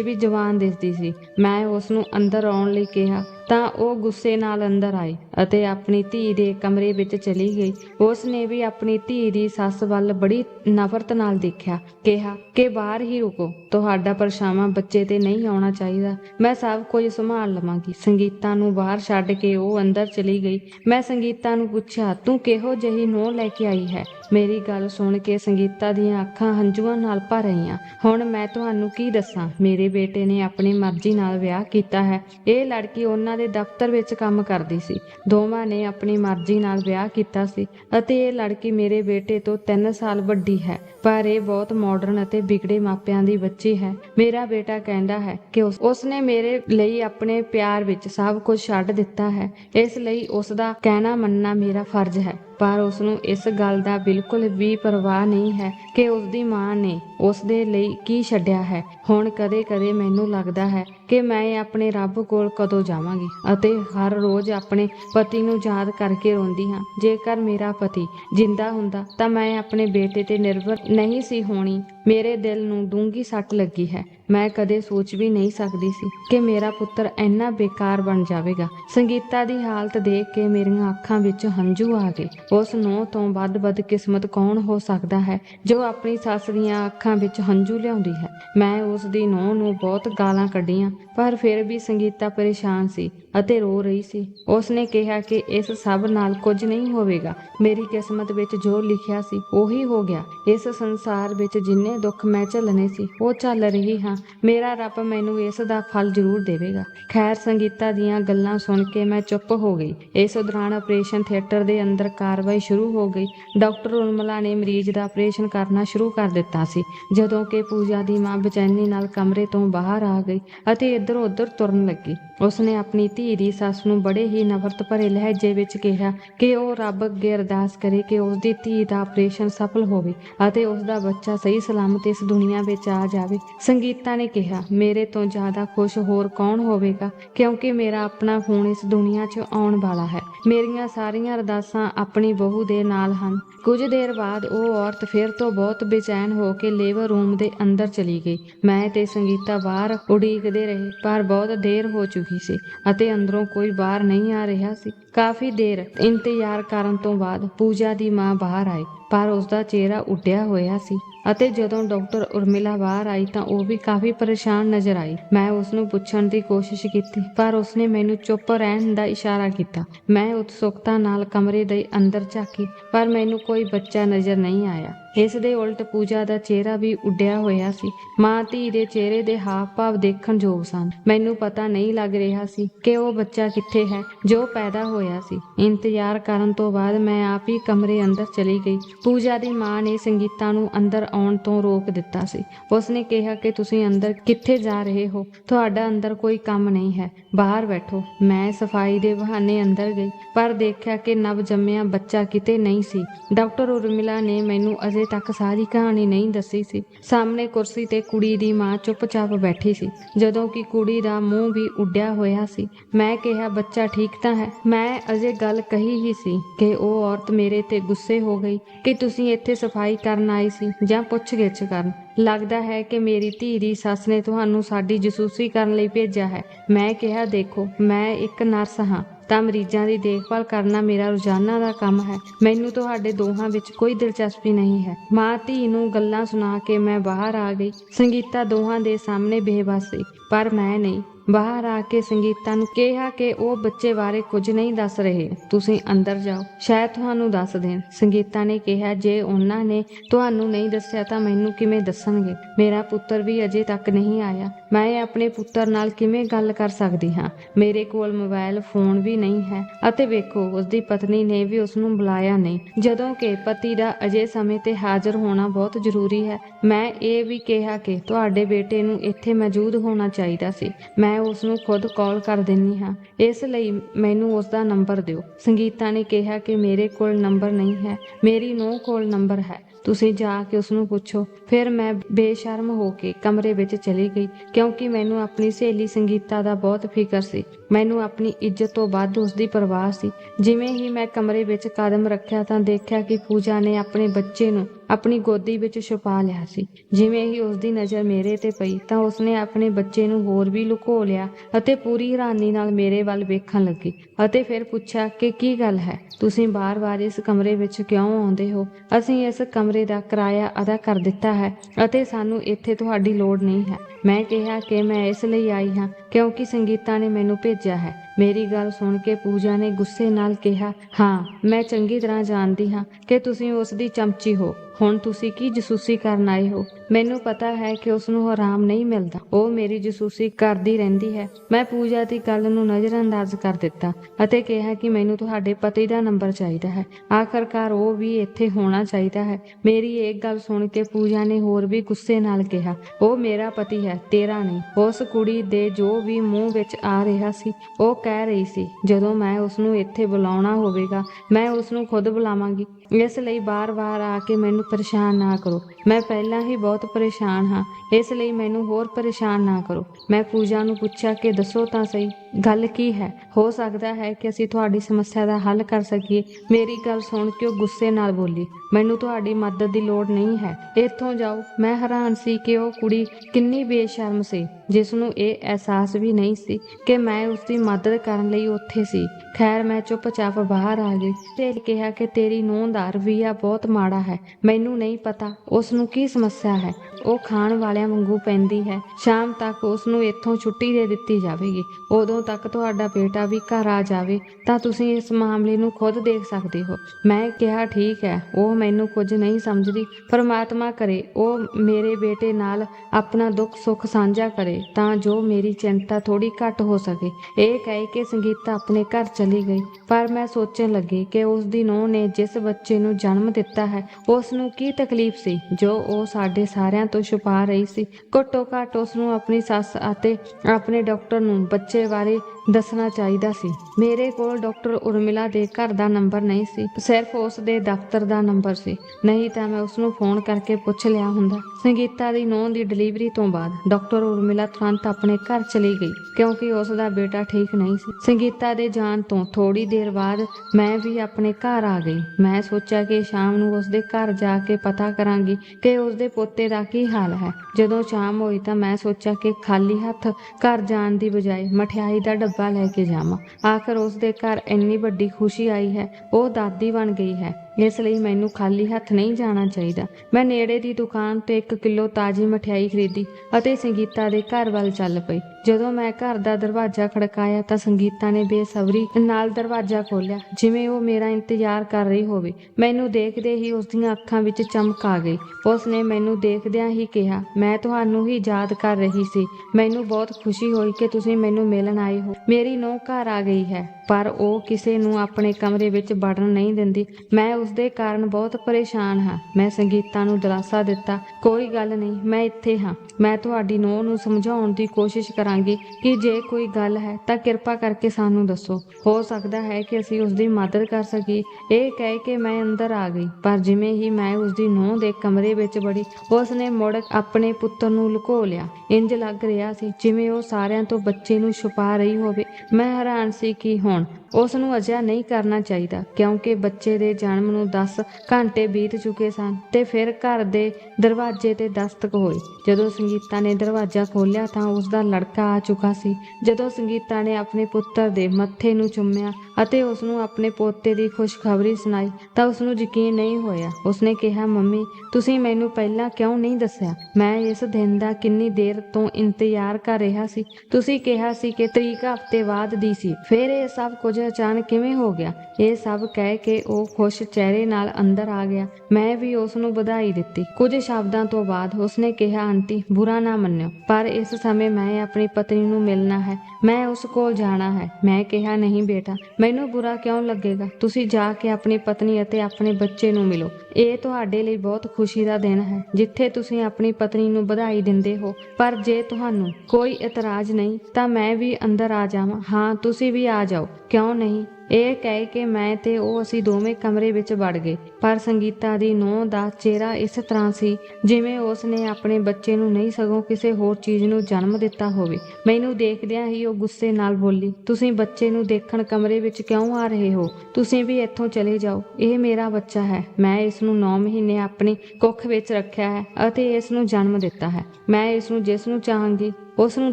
ਵੀ ਜਵਾਨ ਦਿਸਦੀ ਸੀ। ਮੈਂ ਉਸ ਨੂੰ ਅੰਦਰ ਆਉਣ ਲਈ ਕਿਹਾ ਤਾਂ ਉਹ ਗੁੱਸੇ ਨਾਲ ਅੰਦਰ ਆਈ ਅਤੇ ਆਪਣੀ ਧੀ ਦੇ ਕਮਰੇ ਵਿੱਚ ਚਲੀ ਗਈ। ਉਸ ਨੇ ਵੀ ਆਪਣੀ ਧੀ ਦੀ ਸੱਸ ਵੱਲ ਬੜੀ ਨਫ਼ਰਤ ਨਾਲ ਦੇਖਿਆ, ਕਿਹਾ, ਕਿ ਬਾਹਰ ਹੀ ਰੁਕੋ, ਤੁਹਾਡਾ ਪਰਛਾਵਾਂ ਬੱਚੇ ਤੇ ਨਹੀਂ ਆਉਣਾ ਚਾਹੀਦਾ। ਮੈਂ ਸਭ ਕੁਝ ਸੰਭਾਲ ਲਵਾਂਗੀ। ਸੰਗੀਤਾ ਨੂੰ ਬਾਹਰ ਛੱਡ ਕੇ ਉਹ ਅੰਦਰ ਚਲੀ ਗਈ। ਮੈਂ ਸੰਗੀਤਾ ਨੂੰ ਪੁੱਛਿਆ, ਤੂੰ ਕਿਹੋ ਜਿਹੀ ਨੋਹ ਲੈ ਕੇ ਆਈ ਹੈ? ਮੇਰੀ ਗੱਲ ਸੁਣ ਕੇ ਸੰਗੀਤਾ ਦੀਆਂ ਅੱਖਾਂ ਹੰਝੂਆਂ ਨਾਲ ਭਰ ਰਹੀਆਂ। ਹੁਣ ਮੈਂ ਤੁਹਾਨੂੰ ਕੀ ਦੱਸਾਂ? ਮੇਰੇ ਬੇਟੇ ਨੇ ਆਪਣੀ ਮਰਜ਼ੀ ਨਾਲ ਵਿਆਹ ਕੀਤਾ ਹੈ। ਇਹ ਲੜਕੀ ਉਹਨਾਂ ਦੇ ਦਫ਼ਤਰ ਵਿੱਚ ਕੰਮ ਕਰਦੀ ਸੀ। ਦੋਵਾਂ ਨੇ ਆਪਣੀ ਮਰਜ਼ੀ ਨਾਲ ਵਿਆਹ ਕੀਤਾ ਸੀ ਅਤੇ ਇਹ ਲੜਕੀ ਮੇਰੇ ਬੇਟੇ ਤੋਂ 3 ਸਾਲ ਵੱਡੀ ਹੈ, ਪਰ ਇਹ ਬਹੁਤ ਮਾਡਰਨ ਅਤੇ ਵਿਗੜੇ ਮਾਪਿਆਂ ਦੀ ਬੱਚੀ ਹੈ। ਮੇਰਾ ਬੇਟਾ ਕਹਿੰਦਾ ਹੈ ਕਿ ਉਸ ਉਸਨੇ ਮੇਰੇ ਲਈ ਆਪਣੇ ਪਿਆਰ ਵਿੱਚ ਸਭ ਕੁਝ ਛੱਡ ਦਿੱਤਾ ਹੈ। ਇਸ ਲਈ ਉਸ ਦਾ ਕਹਿਣਾ ਮੰਨਣਾ ਮੇਰਾ ਫਰਜ਼ ਹੈ। ਪਰ ਉਸ ਨੂੰ ਇਸ ਗੱਲ ਦਾ ਬਿਲਕੁਲ ਵੀ ਪਰਵਾਹ ਨਹੀਂ ਹੈ ਕਿ ਉਸ ਦੀ ਮਾਂ ਨੇ ਉਸ ਦੇ ਲਈ ਕੀ ਛੱਡਿਆ ਹੈ। ਹੁਣ ਕਦੇ-ਕਦੇ ਮੈਨੂੰ ਲੱਗਦਾ ਹੈ ਕਿ ਮੈਂ ਆਪਣੇ ਰੱਬ ਕੋਲ ਕਦੋਂ ਜਾਵਾਂਗੀ ਅਤੇ ਹਰ ਰੋਜ਼ ਆਪਣੇ ਪਤੀ ਨੂੰ ਯਾਦ ਕਰਕੇ ਰੋਂਦੀ ਹਾਂ। ਜੇਕਰ ਮੇਰਾ ਪਤੀ ਜਿੰਦਾ ਹੁੰਦਾ ਤਾਂ ਮੈਂ ਆਪਣੇ ਬੇਟੇ ਤੇ ਨਿਰਭਰ ਨਹੀਂ ਸੀ ਹੋਣੀ। ਮੇਰੇ ਦਿਲ ਨੂੰ ਡੂੰਗੀ ਸੱਟ ਲੱਗੀ ਹੈ। ਮੈਂ ਕਦੇ ਸੋਚ ਵੀ ਨਹੀਂ ਸਕਦੀ ਸੀ ਕਿ ਮੇਰਾ ਪੁੱਤਰ ਇੰਨਾ ਬੇਕਾਰ ਬਣ ਜਾਵੇਗਾ। ਸੰਗੀਤਾ ਦੀ ਹਾਲਤ ਦੇਖ ਕੇ ਮੇਰੀਆਂ ਅੱਖਾਂ ਵਿੱਚ ਹੰਝੂ ਆ ਗਏ। ਉਸ ਨੂੰ ਤੋਂ ਵੱਧ ਕਿਸਮਤ ਕੌਣ ਹੋ ਸਕਦਾ ਹੈ ਜੋ ਆਪਣੀ ਸੱਸ ਦੀਆਂ ਅੱਖਾਂ ਵਿੱਚ ਹੰਝੂ ਲਿਆਉਂਦੀ ਹੈ? ਮੈਂ ਉਸ ਦੀ ਨੂੰਹ ਨੂੰ ਬਹੁਤ ਗਾਲਾਂ ਕੱਢੀਆਂ, ਪਰ ਫਿਰ ਵੀ ਸੰਗੀਤਾ ਪਰੇਸ਼ਾਨ ਸੀ ਅਤੇ ਰੋ ਰਹੀ ਸੀ। ਉਸ ਨੇ ਕਿਹਾ ਕਿ ਇਸ ਸਭ ਨਾਲ ਕੁਝ ਨਹੀਂ ਹੋਵੇਗਾ। ਮੇਰੀ ਕਿਸਮਤ ਵਿੱਚ ਜੋ ਲਿਖਿਆ ਸੀ ਉਹੀ ਹੋ ਗਿਆ। ਇਸ ਸੰਸਾਰ ਵਿੱਚ ਜਿੰਨੇ ਦੁੱਖ ਮੈਂ ਝੱਲਣੇ ਸੀ, ਉਹ ਝੱਲ ਰਹੀ ਹਾਂ। ਮੇਰਾ ਰੱਬ ਮੈਨੂੰ ਇਸ ਦਾ ਫਲ ਜ਼ਰੂਰ ਦੇਵੇਗਾ। ਖੈਰ, ਸੰਗੀਤਾ ਦੀਆਂ ਗੱਲਾਂ ਸੁਣ ਕੇ ਮੈਂ ਚੁੱਪ ਹੋ ਗਈ। ਇਸ ਦੌਰਾਨ ਆਪਰੇਸ਼ਨ ਥੀਏਟਰ ਦੇ ਅੰਦਰ ਕਾਰਵਾਈ ਸ਼ੁਰੂ ਹੋ ਗਈ। ਡਾਕਟਰ ਉਰਮਲਾ ਨੇ ਮਰੀਜ਼ ਦਾ ਆਪਰੇਸ਼ਨ ਕਰਨਾ ਸ਼ੁਰੂ ਕਰ ਦਿੱਤਾ ਸੀ, ਜਦੋਂ ਕਿ ਪੂਜਾ ਦੀ ਮਾਂ ਬੇਚੈਨੀ ਨਾਲ ਕਮਰੇ ਤੋਂ ਬਾਹਰ ਆ ਗਈ ਅਤੇ ਇੱਧਰ ਉੱਧਰ ਤੁਰਨ ਲੱਗੀ। ਉਸਨੇ ਆਪਣੀ ਧੀ ਦੀ ਸੱਸ ਨੂੰ ਬੜੇ ਹੀ ਨਫ਼ਰਤ ਭਰੇ ਲਹਿਜੇ ਵਿੱਚ ਕਿਹਾ ਕਿ ਉਹ ਰੱਬ ਅੱਗੇ ਅਰਦਾਸ ਕਰੇ ਕਿ ਉਸ ਦੀ ਧੀ ਦਾ ਆਪਰੇਸ਼ਨ ਸਫਲ ਹੋਵੇ ਅਤੇ ਉਸ ਦਾ ਬੱਚਾ ਸਹੀ ਸਲਾਮਤ ਇਸ ਦੁਨੀਆ ਵਿੱਚ ਆ ਜਾਵੇ। ਸੰਗੀਤਾ ਨੇ ਕਿਹਾ, ਮੇਰੇ ਤੋਂ ਜ਼ਿਆਦਾ ਖੁਸ਼ ਹੋਰ ਕੌਣ ਹੋਵੇਗਾ? ਕਿਉਂਕਿ ਮੇਰਾ ਆਪਣਾ ਖੂਨ ਇਸ ਦੁਨੀਆ 'ਚ ਆਉਣ ਵਾਲਾ ਹੈ। ਮੇਰੀਆਂ ਸਾਰੀਆਂ ਅਰਦਾਸਾਂ ਆਪਣੀ ਬਹੂ ਦੇ ਨਾਲ ਹਨ। ਕੁਝ ਦੇਰ ਬਾਅਦ ਉਹ ਔਰਤ ਫਿਰ ਤੋਂ ਬਹੁਤ ਬੇਚੈਨ ਹੋ ਕੇ ਲੇਬਰ ਰੂਮ ਦੇ ਅੰਦਰ ਚਲੀ ਗਈ। ਮੈਂ ਤੇ ਸੰਗੀਤਾ ਬਾਹਰ ਉਡੀਕਦੇ ਰਹੇ, ਪਰ ਬਹੁਤ ਦੇਰ ਹੋ ਚੁੱਕੀ ਸੀ ਅਤੇ ਅੰਦਰੋਂ ਕੋਈ ਬਾਹਰ ਨਹੀਂ ਆ ਰਿਹਾ ਸੀ। ਕਾਫੀ ਦੇਰ ਇੰਤਜ਼ਾਰ ਕਰਨ ਤੋਂ ਬਾਅਦ ਪੂਜਾ ਦੀ ਮਾਂ ਬਾਹਰ ਆਈ। ਪਰ ਉਸ ਦਾ ਚਿਹਰਾ ਉੱਡਿਆ ਹੋਇਆ ਸੀ ਅਤੇ ਜਦੋਂ ਡਾਕਟਰ ਉਰਮਿਲਾ ਬਾਹਰ ਆਈ ਤਾਂ ਉਹ ਵੀ ਕਾਫੀ ਪਰੇਸ਼ਾਨ ਨਜ਼ਰ ਆਈ। ਮੈਂ ਉਸ ਨੂੰ ਪੁੱਛਣ ਦੀ ਕੋਸ਼ਿਸ਼ ਕੀਤੀ, ਪਰ ਉਸਨੇ ਮੈਨੂੰ ਚੁੱਪ ਰਹਿਣ ਦਾ ਇਸ਼ਾਰਾ ਕੀਤਾ। ਮੈਂ ਉਤਸੁਕਤਾ ਨਾਲ ਕਮਰੇ ਦੇ ਅੰਦਰ ਝਾਕੀ, ਪਰ ਮੈਨੂੰ ਕੋਈ ਬੱਚਾ ਨਜ਼ਰ ਨਹੀਂ ਆਇਆ। ਇਸ ਦੇ ਉਲਟ ਪੂਜਾ ਦਾ ਚਿਹਰਾ ਵੀ ਉੱਡਿਆ ਹੋਇਆ ਸੀ। ਮਾਂ ਧੀ ਦੇ ਚਿਹਰੇ ਦੇ ਹਾਵ ਭਾਵ ਦੇਖਣ ਯੋਗ ਸਨ। ਮੈਨੂੰ ਪਤਾ ਨਹੀਂ ਲੱਗ ਰਿਹਾ ਸੀ ਕਿ ਉਹ ਬੱਚਾ ਕਿੱਥੇ ਹੈ, ਜੋ ਪੈਦਾ ਹੋਇਆ ਸੀ। ਇੰਤਜ਼ਾਰ ਕਰਨ ਤੋਂ ਬਾਅਦ ਮੈਂ ਆਪ ਹੀ ਕਮਰੇ ਅੰਦਰ ਚਲੀ ਗਈ। ਪੂਜਾ ਦੀ ਮਾਂ ਨੇ ਸੰਗੀਤਾ ਨੂੰ ਅੰਦਰ ਆਉਣ ਤੋਂ ਰੋਕ ਦਿੱਤਾ ਸੀ। ਉਸਨੇ ਕਿਹਾ ਕਿ ਤੁਸੀਂ ਅੰਦਰ ਕਿੱਥੇ ਜਾ ਰਹੇ ਹੋ? ਤੁਹਾਡਾ ਅੰਦਰ ਕੋਈ ਕੰਮ ਨਹੀਂ ਹੈ। ਬਾਹਰ ਬੈਠੋ। ਮੈਂ ਸਫ਼ਾਈ ਦੇ ਬਹਾਨੇ ਅੰਦਰ ਗਈ, ਪਰ ਦੇਖਿਆ ਕਿ ਨਵ ਜੰਮਿਆ ਬੱਚਾ ਕਿਤੇ ਨਹੀਂ ਸੀ। ਡਾਕਟਰ ਉਰਮਿਲਾ ਨੇ ਮੈਨੂੰ ਅਜੇ ਤੱਕ ਸਾਰੀ ਕਹਾਣੀ ਨਹੀਂ ਦੱਸੀ ਸੀ। ਸਾਹਮਣੇ ਕੁਰਸੀ ਤੇ ਕੁੜੀ ਦੀ ਮਾਂ ਚੁੱਪਚਾਪ ਬੈਠੀ ਸੀ। ਜਦੋਂ ਕਿ ਕੁੜੀ ਦਾ ਮੂੰਹ ਵੀ ਉੱਡਿਆ ਹੋਇਆ ਸੀ। ਮੈਂ ਕਿਹਾ, ਬੱਚਾ ਠੀਕ ਤਾਂ ਹੈ। ਮੈਂ ਅਜੇ ਗੱਲ ਕਹੀ ਹੀ ਸੀ ਕਿ ਉਹ ਔਰਤ ਮੇਰੇ ਤੇ ਗੁੱਸੇ ਹੋ ਗਈ ਕਿ ਤੁਸੀਂ ਇੱਥੇ ਸਫ਼ਾਈ ਕਰਨ ਆਏ ਸੀ ਜਾਂ ਪੁੱਛ-ਗਿੱਛ ਕਰਨ। ਲੱਗਦਾ ਹੈ ਕਿ ਮੇਰੀ ਧੀ ਦੀ ਸੱਸ ਨੇ ਤੁਹਾਨੂੰ ਸਾਡੀ ਜਸੂਸੀ ਕਰਨ ਲਈ ਭੇਜਿਆ ਹੈ। ਮੈਂ ਕਿਹਾ, ਦੇਖੋ, ਮੈਂ ਇੱਕ ਨਰਸ ਹਾਂ। ਤਾਂ ਮਰੀਜ਼ਾਂ ਦੀ ਦੇਖਭਾਲ ਕਰਨਾ ਮੇਰਾ ਰੋਜ਼ਾਨਾ ਦਾ ਕੰਮ ਹੈ। ਮੈਨੂੰ ਤੁਹਾਡੇ ਦੋਹਾਂ ਵਿੱਚ ਕੋਈ ਦਿਲਚਸਪੀ ਨਹੀਂ ਹੈ। ਮਾਂ ਧੀ ਨੂੰ ਗੱਲਾਂ ਸੁਣਾ ਕੇ ਮੈਂ ਬਾਹਰ ਆ ਗਈ। ਸੰਗੀਤਾ ਦੋਹਾਂ ਦੇ ਸਾਹਮਣੇ ਬੇਬਸ ਸੀ। ਪਰ ਮੈਂ ਨਹੀਂ। ਬਾਹਰ ਆ ਕੇ ਸੰਗੀਤਾ ਨੂੰ ਕਿਹਾ ਕਿ ਉਹ ਬੱਚੇ ਬਾਰੇ ਕੁਝ ਨਹੀਂ ਦੱਸ ਰਹੇ। ਤੁਸੀਂ ਅੰਦਰ ਜਾਓ। ਸ਼ਾਇਦ ਤੁਹਾਨੂੰ ਦੱਸ ਦੇਣ। ਸੰਗੀਤਾ ਨੇ ਕਿਹਾ, ਜੇ ਉਹਨਾਂ ਨੇ ਤੁਹਾਨੂੰ ਨਹੀਂ ਦੱਸਿਆ ਤਾਂ ਮੈਨੂੰ ਕਿਵੇਂ ਦੱਸਣਗੇ? ਮੇਰਾ ਪੁੱਤਰ ਵੀ ਅਜੇ ਤੱਕ ਨਹੀਂ ਆਇਆ। ਮੈਂ ਆਪਣੇ ਪੁੱਤਰ ਨਾਲ ਕਿਵੇਂ ਗੱਲ ਕਰ ਸਕਦੀ ਹਾਂ? ਮੇਰੇ ਕੋਲ ਮੋਬਾਈਲ ਫੋਨ ਵੀ ਨਹੀਂ ਹੈ ਅਤੇ ਵੇਖੋ ਉਸ ਦੀ ਪਤਨੀ ਨੇ ਵੀ ਉਸ ਨੂੰ ਬੁਲਾਇਆ ਨਹੀਂ। ਜਦੋਂ ਕਿ ਪਤੀ ਦਾ ਅਜੇ ਸਮੇਂ ਤੇ ਹਾਜ਼ਰ ਹੋਣਾ ਬਹੁਤ ਜ਼ਰੂਰੀ ਹੈ। ਮੈਂ ਇਹ ਵੀ ਕਿਹਾ ਕਿ ਤੁਹਾਡੇ ਬੇਟੇ ਨੂੰ ਇੱਥੇ ਮੌਜੂਦ ਹੋਣਾ ਚਾਹੀਦਾ ਸੀ। ਮੈਂ ਉਸ ਨੂੰ ਖੁਦ ਕਾਲ ਕਰ ਦਿੰਨੀ ਹਾਂ। ਇਸ ਲਈ ਮੈਨੂੰ ਉਸ ਦਾ ਨੰਬਰ ਦਿਓ। ਸੰਗੀਤਾ ਨੇ ਕਿਹਾ ਕਿ ਮੇਰੇ ਕੋਲ ਨੰਬਰ ਨਹੀਂ ਹੈ। ਮੇਰੀ ਨੂੰਹ ਕੋਲ ਨੰਬਰ ਹੈ। ਤੁਸੀਂ ਜਾ ਕੇ ਉਸ ਨੂੰ ਪੁੱਛੋ। ਫਿਰ ਮੈਂ ਬੇਸ਼ਰਮ ਹੋ ਕੇ ਕਮਰੇ ਵਿੱਚ ਚਲੀ ਗਈ, ਕਿਉਂਕਿ ਮੈਨੂੰ ਆਪਣੀ ਸਹੇਲੀ ਸੰਗੀਤਾ ਦਾ ਬਹੁਤ ਫਿਕਰ ਸੀ। ਮੈਨੂੰ ਆਪਣੀ ਇੱਜ਼ਤ ਤੋਂ ਵੱਧ ਉਸ ਦੀ ਪਰਵਾਹ ਸੀ। ਜਿਵੇਂ ਹੀ ਮੈਂ ਕਮਰੇ ਵਿੱਚ ਕਦਮ ਰੱਖਿਆ ਤਾਂ ਦੇਖਿਆ ਕਿ ਪੂਜਾ ਨੇ ਆਪਣੇ ਬੱਚੇ ਨੂੰ ਆਪਣੀ ਗੋਦੀ ਵਿੱਚ ਛੁਪਾ ਲਿਆ ਸੀ। ਜਿਵੇਂ ਹੀ ਉਸ ਦੀ ਨਜ਼ਰ ਮੇਰੇ ਤੇ ਪਈ, ਤਾਂ ਉਸਨੇ ਆਪਣੇ ਬੱਚੇ ਨੂੰ ਹੋਰ ਵੀ ਲੁਕੋ ਲਿਆ ਅਤੇ ਪੂਰੀ ਹੈਰਾਨੀ ਨਾਲ ਮੇਰੇ ਵੱਲ ਵੇਖਣ ਲੱਗੀ ਅਤੇ ਫਿਰ ਪੁੱਛਿਆ ਕਿ ਕੀ ਗੱਲ ਹੈ? ਤੁਸੀਂ ਬਾਰ-ਬਾਰ ਇਸ ਕਮਰੇ ਵਿੱਚ ਕਿਉਂ ਆਉਂਦੇ ਹੋ? ਅਸੀਂ ਇਸ ਕਮਰੇ ਦਾ ਕਿਰਾਇਆ ਅਦਾ ਕਰ ਦਿੱਤਾ ਹੈ ਅਤੇ ਸਾਨੂੰ ਇੱਥੇ ਤੁਹਾਡੀ ਲੋੜ ਨਹੀਂ ਹੈ। ਮੈਂ ਕਿਹਾ ਕਿ ਮੈਂ ਇਸ ਲਈ ਆਈ ਹਾਂ ਕਿਉਂਕਿ ਸੰਗੀਤਾ ਨੇ ਮੈਨੂੰ ਭੇਜਿਆ ਹੈ। ਮੇਰੀ ਗੱਲ ਸੁਣ ਕੇ ਪੂਜਾ ਨੇ ਗੁੱਸੇ ਨਾਲ ਕਿਹਾ, ਹਾਂ, ਮੈਂ ਚੰਗੀ ਤਰ੍ਹਾਂ ਜਾਣਦੀ ਹਾਂ ਕਿ ਤੁਸੀਂ ਉਸ ਦੀ ਚਮਚੀ ਹੋ। ਹੁਣ ਤੁਸੀਂ ਕੀ ਜਸੂਸੀ ਕਰਨ ਆਏ ਹੋ? ਮੈਨੂੰ ਪਤਾ ਹੈ ਕਿ ਉਸ ਨੂੰ ਆਰਾਮ ਨਹੀਂ ਮਿਲਦਾ। ਉਹ ਮੇਰੀ ਜਸੂਸੀ ਕਰਦੀ ਰਹਿੰਦੀ ਹੈ। ਮੈਂ ਪੂਜਾ ਦੀ ਗੱਲ ਨੂੰ ਨਜ਼ਰਅੰਦਾਜ਼ ਕਰ ਦਿੱਤਾ ਅਤੇ ਕਿਹਾ ਕਿ ਮੈਨੂੰ ਤੁਹਾਡੇ ਪਤੀ ਦਾ ਨੰਬਰ ਚਾਹੀਦਾ ਹੈ। ਆਖਰਕਾਰ ਉਹ ਵੀ ਇੱਥੇ ਹੋਣਾ ਚਾਹੀਦਾ ਹੈ। ਮੇਰੀ ਇਹ ਗੱਲ ਸੁਣ ਕੇ ਪੂਜਾ ਨੇ ਹੋਰ ਵੀ ਗੁੱਸੇ ਨਾਲ ਕਿਹਾ, ਉਹ ਮੇਰਾ ਪਤੀ ਹੈ, ਤੇਰਾ ਨਹੀਂ। ਉਸ ਕੁੜੀ ਦੇ ਜੋ ਵੀ ਮੂੰਹ ਵਿੱਚ ਆ ਰਿਹਾ ਸੀ, ਉਹ ਕਹਿ ਰਹੀ ਸੀ, ਜਦੋਂ ਮੈਂ ਉਸ ਨੂੰ ਇੱਥੇ ਬੁਲਾਉਣਾ ਹੋਵੇਗਾ, ਮੈਂ ਉਸ ਨੂੰ ਖੁਦ ਬੁਲਾਵਾਂਗੀ। ਇਸ ਲਈ ਬਾਰ-ਬਾਰ ਆ ਕੇ ਮੈਨੂੰ ਪਰੇਸ਼ਾਨ ਨਾ ਕਰੋ। ਮੈਂ ਪਹਿਲਾਂ ਹੀ ਬਹੁਤ ਪਰੇਸ਼ਾਨ ਹਾਂ। ਇਸ ਲਈ ਮੈਨੂੰ ਹੋਰ ਪਰੇਸ਼ਾਨ ਨਾ ਕਰੋ। ਮੈਂ ਪੂਜਾ ਨੂੰ ਪੁੱਛਿਆ ਕਿ ਦੱਸੋ ਤਾਂ ਸਹੀ, ਗੱਲ ਕੀ ਹੈ? ਹੋ ਸਕਦਾ ਹੈ ਕਿ ਅਸੀਂ ਤੁਹਾਡੀ ਸਮੱਸਿਆ ਦਾ ਹੱਲ ਕਰ ਸਕੀਏ। ਮੇਰੀ ਗੱਲ ਸੁਣ ਕੇ ਉਹ ਗੁੱਸੇ ਨਾਲ ਬੋਲੀ, ਮੈਨੂੰ ਤੁਹਾਡੀ ਮਦਦ ਦੀ ਲੋੜ ਨਹੀਂ ਹੈ। ਇੱਥੋਂ ਜਾਓ। ਮੈਂ ਹੈਰਾਨ ਸੀ ਕਿ ਉਹ ਕੁੜੀ ਕਿੰਨੀ ਬੇਸ਼ਰਮ ਸੀ, ਜਿਸ ਨੂੰ ਇਹ ਅਹਿਸਾਸ ਵੀ ਨਹੀਂ ਸੀ ਕਿ ਮੈਂ ਉਸ ਦੀ ਮਦਦ ਕਰਨ ਲਈ ਉੱਥੇ ਸੀ। ਖੈਰ, ਮੈਂ ਚੁੱਪਚਾਪ ਬਾਹਰ ਆ ਗਈ ਤੇ ਕਿਹਾ ਕਿ ਤੇਰੀ ਨੂੰਹ ਦਾ ਰਵੱਈਆ ਬਹੁਤ ਮਾੜਾ ਹੈ। ਮੈਨੂੰ ਨਹੀਂ ਪਤਾ ਉਸ ਨੂੰ ਕੀ ਸਮੱਸਿਆ ਹੈ। ਉਹ ਖਾਣ ਵਾਲਿਆਂ ਵਾਂਗੂ ਪੈਂਦੀ ਹੈ। ਸ਼ਾਮ ਤੱਕ ਉਸ ਨੂੰ ਇੱਥੋਂ ਛੁੱਟੀ ਦੇ ਦਿੱਤੀ ਜਾਵੇਗੀ। ਉਦੋਂ ਤੱਕ ਤੁਹਾਡਾ ਬੇਟਾ ਵੀ ਘਰ ਆ ਜਾਵੇ, ਤਾਂ ਤੁਸੀਂ ਇਸ ਮਾਮਲੇ ਨੂੰ ਖੁਦ ਦੇਖ ਸਕਦੇ ਹੋ। ਮੈਂ ਕਿਹਾ, ਠੀਕ ਹੈ, ਉਹ ਮੈਨੂੰ ਕੁਝ ਨਹੀਂ ਸਮਝਦੀ। ਪਰਮਾਤਮਾ ਕਰੇ, ਉਹ ਮੇਰੇ ਬੇਟੇ ਨਾਲ ਆਪਣਾ ਦੁੱਖ ਸੁੱਖ ਸਾਂਝਾ ਕਰੇ, ਤਾਂ ਜੋ ਮੇਰੀ ਚਿੰਤਾ ਥੋੜੀ ਘੱਟ ਹੋ ਸਕੇ। ਇਹ ਕਹਿ ਕੇ ਸੰਗੀਤਾ ਆਪਣੇ ਘਰ ਚਲੀ ਗਈ। ਪਰ ਮੈਂ ਸੋਚਣ ਲੱਗੀ ਕਿ ਉਸ ਦੀ ਨੂੰਹ ਨੇ ਜਿਸ ਬੱਚੇ ਨੂੰ ਜਨਮ ਦਿੱਤਾ ਹੈ। ਉਸ ਨੂੰ ਕੀ ਤਕਲੀਫ ਸੀ? ਜੋ ਉਹ ਸਾਡੇ ਸਾਰਿਆਂ ਤੋਂ ਛੁਪਾ ਰਹੀ ਸੀ। ਘੱਟੋ ਘੱਟ ਉਸ ਨੂੰ ਆਪਣੀ ਸੱਸ ਅਤੇ ਆਪਣੇ ਡਾਕਟਰ ਨੂੰ ਬੱਚੇ ਬਾਰੇ ਦੱਸਣਾ ਚਾਹੀਦਾ ਸੀ। ਮੇਰੇ ਕੋਲ ਡਾਕਟਰ ਉਰਮਿਲਾ ਦੇ ਘਰ ਦਾ ਨੰਬਰ ਨਹੀਂ ਸੀ। ਸਿਰਫ ਉਸ ਦੇ ਦਫ਼ਤਰ ਦਾ ਨੰਬਰ ਸੀ। ਨਹੀਂ ਤਾਂ ਮੈਂ ਉਸ ਨੂੰ ਫੋਨ ਕਰਕੇ ਪੁੱਛ ਲਿਆ ਹੁੰਦਾ। ਸੰਗੀਤਾ ਦੀ ਨੂੰਹ ਦੀ ਡਿਲੀਵਰੀ ਤੋਂ ਬਾਅਦ ਡਾਕਟਰ ਉਰਮਿਲਾ ਤੁਰੰਤ ਆਪਣੇ ਘਰ ਚਲੀ ਗਈ, ਕਿਉਂਕਿ ਉਸ ਦਾ ਬੇਟਾ ਠੀਕ ਨਹੀਂ ਸੀ। ਸੰਗੀਤਾ ਦੇ ਜਾਣ ਤੋਂ ਥੋੜੀ ਦੇਰ ਬਾਅਦ ਮੈਂ ਵੀ ਆਪਣੇ ਘਰ ਆ ਗਈ। ਮੈਂ ਸੋਚਿਆ ਕਿ ਸ਼ਾਮ ਨੂੰ ਉਸ ਦੇ ਘਰ ਜਾ ਕੇ ਪਤਾ ਕਰਾਂਗੀ ਕਿ ਉਸ ਦੇ ਪੋਤੇ ਦਾ ਕੀ ਹਾਲ ਹੈ। ਜਦੋਂ ਸ਼ਾਮ ਹੋਈ ਤਾਂ ਮੈਂ ਸੋਚਿਆ ਕਿ ਖਾਲੀ ਹੱਥ ਘਰ ਜਾਣ ਦੀ ਬਜਾਏ ਮਠਿਆਈ ਦਾ ਡੱਬਾ ਲੈ ਕੇ ਜਾਵਾਂ। ਆਖਰ ਉਸ ਦੇ ਘਰ ਇੰਨੀ ਵੱਡੀ ਖੁਸ਼ੀ ਆਈ ਹੈ, ਉਹ ਦਾਦੀ ਬਣ ਗਈ ਹੈ। ਇਸ ਲਈ ਮੈਨੂੰ ਖਾਲੀ ਹੱਥ ਨਹੀਂ ਜਾਣਾ ਚਾਹੀਦਾ। ਮੈਂ ਨੇੜੇ ਦੀ ਦੁਕਾਨ ਤੋਂ 1 ਕਿਲੋ ਤਾਜ਼ੀ ਮਠਿਆਈ ਖਰੀਦੀ ਅਤੇ ਸੰਗੀਤਾ ਦੇ ਘਰ ਵੱਲ ਚੱਲ ਪਈ। ਜਦੋਂ ਮੈਂ ਘਰ ਦਾ ਦਰਵਾਜ਼ਾ ਖੜਕਾਇਆ ਤਾਂ ਸੰਗੀਤਾ ਨੇ ਬੇਸਬਰੀ ਨਾਲ ਦਰਵਾਜ਼ਾ ਖੋਲ੍ਹਿਆ, ਜਿਵੇਂ ਉਹ ਮੇਰਾ ਇੰਤਜ਼ਾਰ ਕਰ ਰਹੀ ਹੋਵੇ। ਮੈਨੂੰ ਦੇਖਦੇ ਹੀ ਉਸ ਦੀਆਂ ਅੱਖਾਂ ਵਿੱਚ ਚਮਕ ਆ ਗਈ। ਉਸ ਨੇ ਮੈਨੂੰ ਦੇਖਦਿਆਂ ਹੀ ਕਿਹਾ, ਮੈਂ ਤੁਹਾਨੂੰ ਹੀ ਯਾਦ ਕਰ ਰਹੀ ਸੀ। ਮੈਨੂੰ ਬਹੁਤ ਖੁਸ਼ੀ ਹੋਈ ਕਿ ਤੁਸੀਂ ਮੈਨੂੰ ਮਿਲਣ ਆਏ ਹੋ। ਮੇਰੀ ਨੂੰਹ ਘਰ ਆ ਗਈ ਹੈ। ਪਰ ਉਹ ਕਿਸੇ ਨੂੰ ਆਪਣੇ ਕਮਰੇ ਵਿੱਚ ਵੜਨ ਨਹੀਂ ਦਿੰਦੀ। ਮੈਂ ਉਸ ਦੇ ਕਾਰਨ ਬਹੁਤ ਪਰੇਸ਼ਾਨ ਹਾਂ। ਮੈਂ ਸੰਗੀਤਾ ਨੂੰ ਦਿਲਾਸਾ ਦਿੱਤਾ। ਕੋਈ ਗੱਲ ਨਹੀਂ, ਮੈਂ ਇੱਥੇ ਹਾਂ। ਮੈਂ ਤੁਹਾਡੀ ਨੂੰਹ ਨੂੰ ਸਮਝਾਉਣ ਦੀ ਕੋਸ਼ਿਸ਼ ਕਰਾਂਗੀ ਕਿ ਜੇ ਕੋਈ ਗੱਲ ਹੈ ਤਾਂ ਕਿਰਪਾ ਕਰਕੇ ਸਾਨੂੰ ਦੱਸੋ। ਹੋ ਸਕਦਾ ਹੈ ਕਿ ਅਸੀਂ ਉਸ ਦੀ ਮਦਦ ਕਰ ਸਕੀਏ। ਇਹ ਕਹਿ ਕੇ ਮੈਂ ਅੰਦਰ ਆ ਗਈ। ਪਰ ਜਿਵੇਂ ਹੀ ਮੈਂ ਉਸ ਦੀ ਨੂੰਹ ਦੇ ਕਮਰੇ ਵਿੱਚ ਵੜੀ ਉਸ ਨੇ ਮੁੜ ਆਪਣੇ ਪੁੱਤਰ ਨੂੰ ਲੁਕੋ ਲਿਆ। ਇੰਜ ਲੱਗ ਰਿਹਾ ਸੀ ਜਿਵੇਂ ਉਹ ਸਾਰਿਆਂ ਤੋਂ ਬੱਚੇ ਨੂੰ ਛੁਪਾ ਰਹੀ ਹੋਵੇ। ਮੈਂ ਹੈਰਾਨ ਸੀ ਕਿ ਹੁਣ down. ਉਸ ਨੂੰ ਅਜਿਹਾ ਨਹੀਂ ਕਰਨਾ ਚਾਹੀਦਾ, ਕਿਉਂਕਿ ਬੱਚੇ ਦੇ ਜਨਮ ਨੂੰ 10 ਘੰਟੇ ਬੀਤ ਚੁੱਕੇ ਸਨ ਤੇ ਫਿਰ ਘਰ ਦੇ ਦਰਵਾਜ਼ੇ ਤੇ ਦਸਤਕ ਹੋਈ ਜਦੋਂ ਸੰਗੀਤਾ ਨੇ ਦਰਵਾਜ਼ਾ ਖੋਲ੍ਹਿਆ ਤਾਂ ਉਸ ਦਾ ਲੜਕਾ ਆ ਚੁੱਕਾ ਸੀ। ਜਦੋਂ ਸੰਗੀਤਾ ਨੇ ਆਪਣੇ ਪੁੱਤਰ ਦੇ ਮੱਥੇ ਨੂੰ ਚੁੰਮਿਆ ਅਤੇ ਉਸ ਨੂੰ ਆਪਣੇ ਪੋਤੇ ਦੀ ਖੁਸ਼ਖਬਰੀ ਸੁਣਾਈ ਤਾਂ ਉਸ ਨੂੰ ਯਕੀਨ ਨਹੀਂ ਹੋਇਆ। ਉਸਨੇ ਕਿਹਾ, ਮੰਮੀ, ਤੁਸੀਂ ਮੈਨੂੰ ਪਹਿਲਾਂ ਕਿਉਂ ਨਹੀਂ ਦੱਸਿਆ? ਮੈਂ ਇਸ ਦਿਨ ਦਾ ਕਿੰਨੀ ਦੇਰ ਤੋਂ ਇੰਤਜ਼ਾਰ ਕਰ ਰਿਹਾ ਸੀ। ਤੁਸੀਂ ਕਿਹਾ ਸੀ ਕਿ ਤਰੀਕ ਹਫ਼ਤੇ ਬਾਅਦ ਦੀ ਸੀ। ਫਿਰ ਇਹ ਸਭ ਕੁਝ ਅਚਾਨਕ ਕਿਵੇਂ ਹੋ ਗਿਆ? ਇਹ ਸਭ ਕਹਿ ਕੇ ਉਹ ਖੁਸ਼ ਚਿਹਰੇ ਨਾਲ ਅੰਦਰ ਆ ਗਿਆ। ਮੈਂ ਵੀ ਉਸ ਨੂੰ ਵਧਾਈ ਦਿੱਤੀ। ਕੁਝ ਸ਼ਬਦਾਂ ਤੋਂ ਬਾਅਦ ਉਸਨੇ ਕਿਹਾ, ਆਂਟੀ, ਬੁਰਾ ਨਾ ਮੰਨਿਓ, ਪਰ ਇਸ ਸਮੇਂ ਮੈਂ ਆਪਣੀ ਪਤਨੀ ਨੂੰ ਮਿਲਣਾ ਹੈ। ਮੈਂ ਉਸ ਕੋਲ ਜਾਣਾ ਹੈ। ਮੈਂ ਕਿਹਾ, ਨਹੀਂ ਬੇਟਾ, ਮੈਨੂੰ ਬੁਰਾ ਕਿਉਂ ਲੱਗੇਗਾ? ਤੁਸੀਂ ਜਾ ਕੇ ਆਪਣੀ ਪਤਨੀ ਅਤੇ ਆਪਣੇ ਬੱਚੇ ਨੂੰ ਮਿਲੋ। ਇਹ ਤੁਹਾਡੇ ਲਈ ਬਹੁਤ ਖੁਸ਼ੀ ਦਾ ਦਿਨ ਹੈ, ਜਿੱਥੇ ਤੁਸੀਂ ਆਪਣੀ ਪਤਨੀ ਨੂੰ ਵਧਾਈ ਦਿੰਦੇ ਹੋ। ਪਰ ਜੇ ਤੁਹਾਨੂੰ ਕੋਈ ਇਤਰਾਜ਼ ਨਹੀਂ, ਤਾਂ ਮੈਂ ਵੀ ਅੰਦਰ ਆ ਜਾਵਾਂ। ਹਾਂ, ਤੁਸੀਂ ਵੀ ਆ ਜਾਓ। ਕਿਉਂ ਨਹੀਂ? ਇਹ ਕਹਿ ਕੇ ਮੈਂ ਤੇ ਉਹ ਅਸੀਂ ਦੋਵੇਂ ਕਮਰੇ ਵਿੱਚ ਵੜ ਗਏ। ਪਰ ਸੰਗੀਤਾ ਦੀ ਨੂੰਹ ਦਾ ਚਿਹਰਾ ਇਸ ਤਰ੍ਹਾਂ ਸੀ ਜਿਵੇਂ ਉਸ ਨੇ ਆਪਣੇ ਬੱਚੇ ਨੂੰ ਨਹੀਂ ਸਗੋਂ ਕਿਸੇ ਹੋਰ ਚੀਜ਼ ਨੂੰ ਜਨਮ ਦਿੱਤਾ ਹੋਵੇ। ਮੈਨੂੰ ਦੇਖਦਿਆਂ ਹੀ ਉਹ ਗੁੱਸੇ ਨਾਲ ਬੋਲੀ, ਤੁਸੀਂ ਬੱਚੇ ਨੂੰ ਦੇਖਣ ਕਮਰੇ ਵਿੱਚ ਕਿਉਂ ਆ ਰਹੇ ਹੋ? ਤੁਸੀਂ ਵੀ ਇੱਥੋਂ ਚਲੇ ਜਾਓ। ਇਹ ਮੇਰਾ ਬੱਚਾ ਹੈ। ਮੈਂ ਇਸ ਨੂੰ 9 ਮਹੀਨੇ ਆਪਣੀ ਕੁੱਖ ਵਿੱਚ ਰੱਖਿਆ ਹੈ ਅਤੇ ਇਸ ਨੂੰ ਜਨਮ ਦਿੱਤਾ ਹੈ। ਮੈਂ ਇਸ ਨੂੰ ਜਿਸ ਨੂੰ ਚਾਹਾਂਗੀ, ਉਸ ਨੂੰ